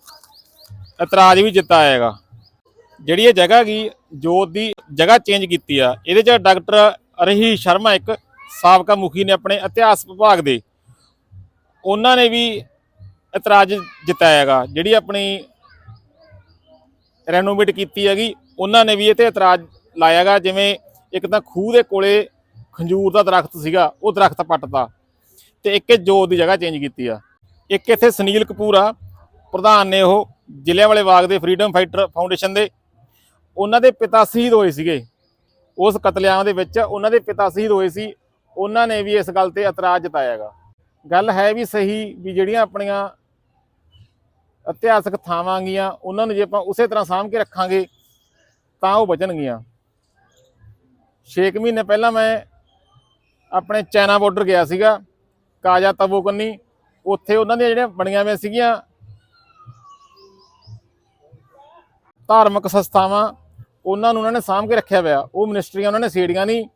ਇਤਰਾਜ਼ ਵੀ ਜਤਾਇਆ ਹੈਗਾ। ਜਿਹੜੀ ਇਹ ਜਗ੍ਹਾ ਗਈ ਜੋਤ ਦੀ ਜਗ੍ਹਾ ਚੇਂਜ ਕੀਤੀ ਆ। ਇਹਦੇ ਚ ਡਾਕਟਰ ਰਹੀ ਸ਼ਰਮਾ ਇੱਕ ਸਾਬਕਾ ਮੁਖੀ ਨੇ ਆਪਣੇ ਇਤਿਹਾਸ ਵਿਭਾਗ ਦੇ। ਉਹਨਾਂ ਨੇ ਵੀ ਇਤਰਾਜ਼ ਜਤਾਇਆ ਹੈਗਾ, ਜਿਹੜੀ ਆਪਣੀ ਰੈਨੋਵੇਟ ਕੀਤੀ ਹੈਗੀ, ਉਹਨਾਂ ਨੇ ਵੀ ਇਹ ਤੇ ਇਤਰਾਜ਼ ਲਾਇਆ ਗਾ ਜਿਵੇਂ ਇੱਕ ਤਾਂ ਖੂਹ ਦੇ ਕੋਲੇ ਖੰਜੂਰ ਦਾ ਦਰਖਤ ਸੀਗਾ, ਉਹ ਦਰਖਤ ਪੱਟਤਾ ਤੇ ਇੱਕ ਇਹ ਜੋਤ ਦੀ ਜਗ੍ਹਾ ਚੇਂਜ ਕੀਤੀ ਆ। ਇੱਕ ਇੱਥੇ ਸੁਨੀਲ ਕਪੂਰ ਆ, ਪ੍ਰਧਾਨ ਨੇ ਉਹ ਜ਼ਿਲ੍ਹਿਆਂ ਵਾਲੇ ਬਾਗ ਦੇ ਫਰੀडम ਫਾਈਟਰ ਫਾਊਂਡੇਸ਼ਨ ਦੇ, ਉਹਨਾਂ ਦੇ ਪਿਤਾ ਸ਼ਹੀਦ ਹੋਏ ਸੀਗੇ। ਉਸ ਕਤਲੇਆਮ ਦੇ ਵਿੱਚ ਉਹਨਾਂ ਦੇ ਪਿਤਾ ਸ਼ਹੀਦ ਹੋਏ ਸੀ, ਉਹਨਾਂ ਨੇ ਵੀ ਇਸ ਗੱਲ ਤੇ ਇਤਰਾਜ਼ ਜਤਾਇਆ ਹੈਗਾ। ਗੱਲ ਹੈ ਵੀ ਸਹੀ ਵੀ ਜਿਹੜੀਆਂ ਆਪਣੀਆਂ ਇਤਿਹਾਸਕ ਥਾਵਾਂ ਗੀਆਂ, ਉਹਨਾਂ ਨੂੰ ਜੇ ਆਪਾਂ ਉਸੇ ਤਰ੍ਹਾਂ ਸਾਂਭ ਕੇ ਰੱਖਾਂਗੇ, ਤਾਂ ਉਹ ਬਚਣਗੀਆਂ 6 ਮਹੀਨੇ ਪਹਿਲਾਂ ਮੈਂ ਆਪਣੇ ਚਾਈਨਾ ਬਾਰਡਰ ਗਿਆ ਸੀਗਾ, ਕਾਜਾ ਤਬੋ ਕੰਨੀ ਉੱਥੇ ਉਹਨਾਂ ਦੀਆਂ ਜਿਹੜੀਆਂ ਬਣੀਆਂ ਹੋਈਆਂ ਸੀਗੀਆਂ ਧਾਰਮਿਕ ਸੰਸਥਾਵਾਂ ਉਹਨਾਂ ਨੂੰ ਉਹਨਾਂ ਨੇ ਸਾਂਭ ਕੇ ਰੱਖਿਆ ਹੋਇਆ। ਉਹ ਮਿਨਿਸਟਰੀਆਂ ਉਹਨਾਂ ਨੇ ਛੇੜੀਆਂ ਨਹੀਂ,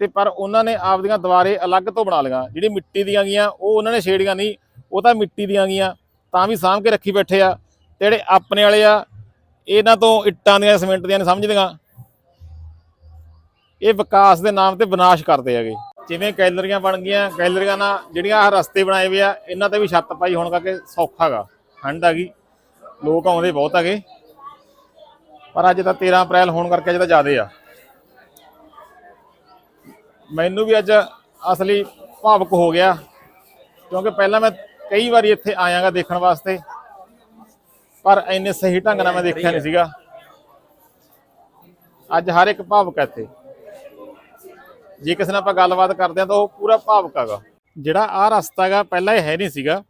ਤੇ ਪਰ ਉਹਨਾਂ ਨੇ ਆਪਦੀਆਂ ਦੁਆਰੇ ਅਲੱਗ ਤੋਂ ਬਣਾ ਲਈਆਂ। ਜਿਹੜੀ ਮਿੱਟੀ ਦੀਆਂ ਗੀਆਂ ਉਹ ਉਹਨਾਂ ਨੇ ਛੇੜੀਆਂ ਨਹੀਂ, ਉਹ ਤਾਂ ਮਿੱਟੀ ਦੀਆਂ ਗੀਆਂ ਤਾਂ ਵੀ ਸਾਂਭ ਕੇ ਰੱਖੀ ਬੈਠੇ ਆ। ਤੇ ਜਿਹੜੇ ਆਪਣੇ ਵਾਲੇ ਆ, ਇਹਨਾਂ ਤੋਂ ਇੱਟਾਂ ਦੀਆਂ, ਸਿਮੈਂਟ ਦੀਆਂ ਨਹੀਂ ਸਮਝਦੀਆਂ। ਇਹ ਵਿਕਾਸ ਦੇ ਨਾਮ ਤੇ ਵਿਨਾਸ਼ ਕਰਦੇ ਹੈਗੇ। ਜਿਵੇਂ ਗੈਲਰੀਆਂ ਬਣ ਗਈਆਂ ਗੈਲਰੀਆਂ ਨਾਲ ਜਿਹੜੀਆਂ ਆਹ ਰਸਤੇ ਬਣਾਏ ਹੋਏ ਆ, ਇਹਨਾਂ ਤੇ ਵੀ ਛੱਤ ਪਾਈ ਹੋਣ ਕਰਕੇ ਸੌਖਾ ਗਾ। ਠੰਡ ਆ ਗਈ। ਲੋਕ ਆਉਂਦੇ ਬਹੁਤ ਹੈਗੇ। ਪਰ ਅੱਜ ਤਾਂ 13 ਅਪ੍ਰੈਲ ਹੋਣ ਕਰਕੇ ਅੱਜ ਤਾਂ ਜ਼ਿਆਦੇ ਆ। ਮੈਨੂੰ ਵੀ ਅੱਜ ਅਸਲੀ ਭਾਵਕ ਹੋ ਗਿਆ, ਕਿਉਂਕਿ ਪਹਿਲਾਂ ਮੈਂ ਕਈ ਵਾਰੀ ਇੱਥੇ ਆਇਆਗਾ ਦੇਖਣ ਵਾਸਤੇ, ਪਰ ਇੰਨੇ ਸਹੀ ਢੰਗ ਨਾਲ ਮੈਂ ਦੇਖਿਆ ਨਹੀਂ ਸੀਗਾ। ਅੱਜ ਹਰ ਇੱਕ ਭਾਵਕ ਹੈ ਇੱਥੇ। ਜੇ ਕਿਸੇ ਨਾਲ ਆਪਾਂ ਗੱਲਬਾਤ ਕਰਦੇ ਹਾਂ ਤਾਂ ਉਹ ਪੂਰਾ ਭਾਵਕ ਹੈਗਾ। ਜਿਹੜਾ ਆਹ ਰਸਤਾ ਹੈਗਾ, ਪਹਿਲਾਂ ਇਹ ਹੈ ਨਹੀਂ ਸੀਗਾ।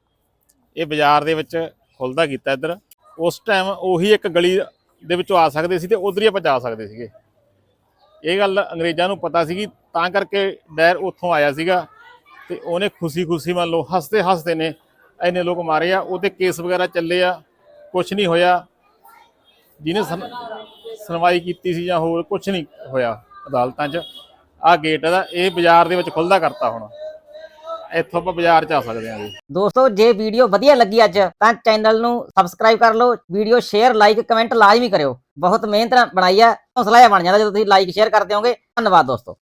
ਇਹ ਬਾਜ਼ਾਰ ਦੇ ਵਿੱਚ ਖੁੱਲਦਾ ਕੀਤਾ ਇੱਧਰ। ਉਸ ਟਾਈਮ ਉਹੀ ਇੱਕ ਗਲੀ ਦੇ ਵਿੱਚੋਂ ਆ ਸਕਦੇ ਸੀ ਤੇ ਉਧਰ ਹੀ ਆਪਾਂ ਜਾ ਸਕਦੇ ਸੀਗੇ। ਇਹ ਗੱਲ ਅੰਗਰੇਜ਼ਾਂ ਨੂੰ ਪਤਾ ਸੀਗੀ, ਤਾਂ ਕਰਕੇ ਡੈਰ ਉੱਥੋਂ ਆਇਆ ਸੀਗਾ ਤੇ ਉਹਨੇ ਖੁਸ਼ੀ-ਖੁਸ਼ੀ ਮੰਨ ਲਓ ਹੱਸਦੇ ਹੱਸਦੇ ਨੇ ਇੰਨੇ ਲੋਕ ਮਾਰੇ ਆ, ਉਹਦੇ ਕੇਸ ਵਗੈਰਾ ਚੱਲੇ ਆ ਕੁਝ ਨਹੀਂ ਹੋਇਆ। ਜਿਹਨੇ ਸੁਣਵਾਈ ਕੀਤੀ ਸੀ ਜਾਂ ਹੋਰ ਕੁਝ ਨਹੀਂ ਹੋਇਆ ਅਦਾਲਤਾਂ 'ਚ। ਆਹ ਗੇਟ ਇਹਦਾ, ਇਹ ਬਾਜ਼ਾਰ ਦੇ ਵਿੱਚ ਖੁੱਲਦਾ ਕਰਤਾ ਹੁਣ। ਇੱਥੋਂ ਆਪਾਂ ਬਾਜ਼ਾਰ 'ਚ ਆ ਸਕਦੇ ਹਾਂ ਜੀ। ਦੋਸਤੋ, ਜੇ ਵੀਡੀਓ ਵਧੀਆ ਲੱਗੀ ਅੱਜ, ਤਾਂ ਚੈਨਲ ਨੂੰ ਸਬਸਕ੍ਰਾਈਬ ਕਰ ਲਓ, ਵੀਡੀਓ ਸ਼ੇਅਰ, ਲਾਈਕ, ਕਮੈਂਟ ਲਾਜ਼ਮੀ ਕਰਿਓ। ਬਹੁਤ ਮਿਹਨਤ ਨਾਲ ਬਣਾਈ ਆ, ਹੌਸਲਾ ਜਿਹਾ ਬਣ ਜਾਂਦਾ ਜਦੋਂ ਤੁਸੀਂ ਲਾਈਕ, ਸ਼ੇਅਰ ਕਰਦੇ ਹੋਗੇ ਧੰਨਵਾਦ ਦੋਸਤੋ।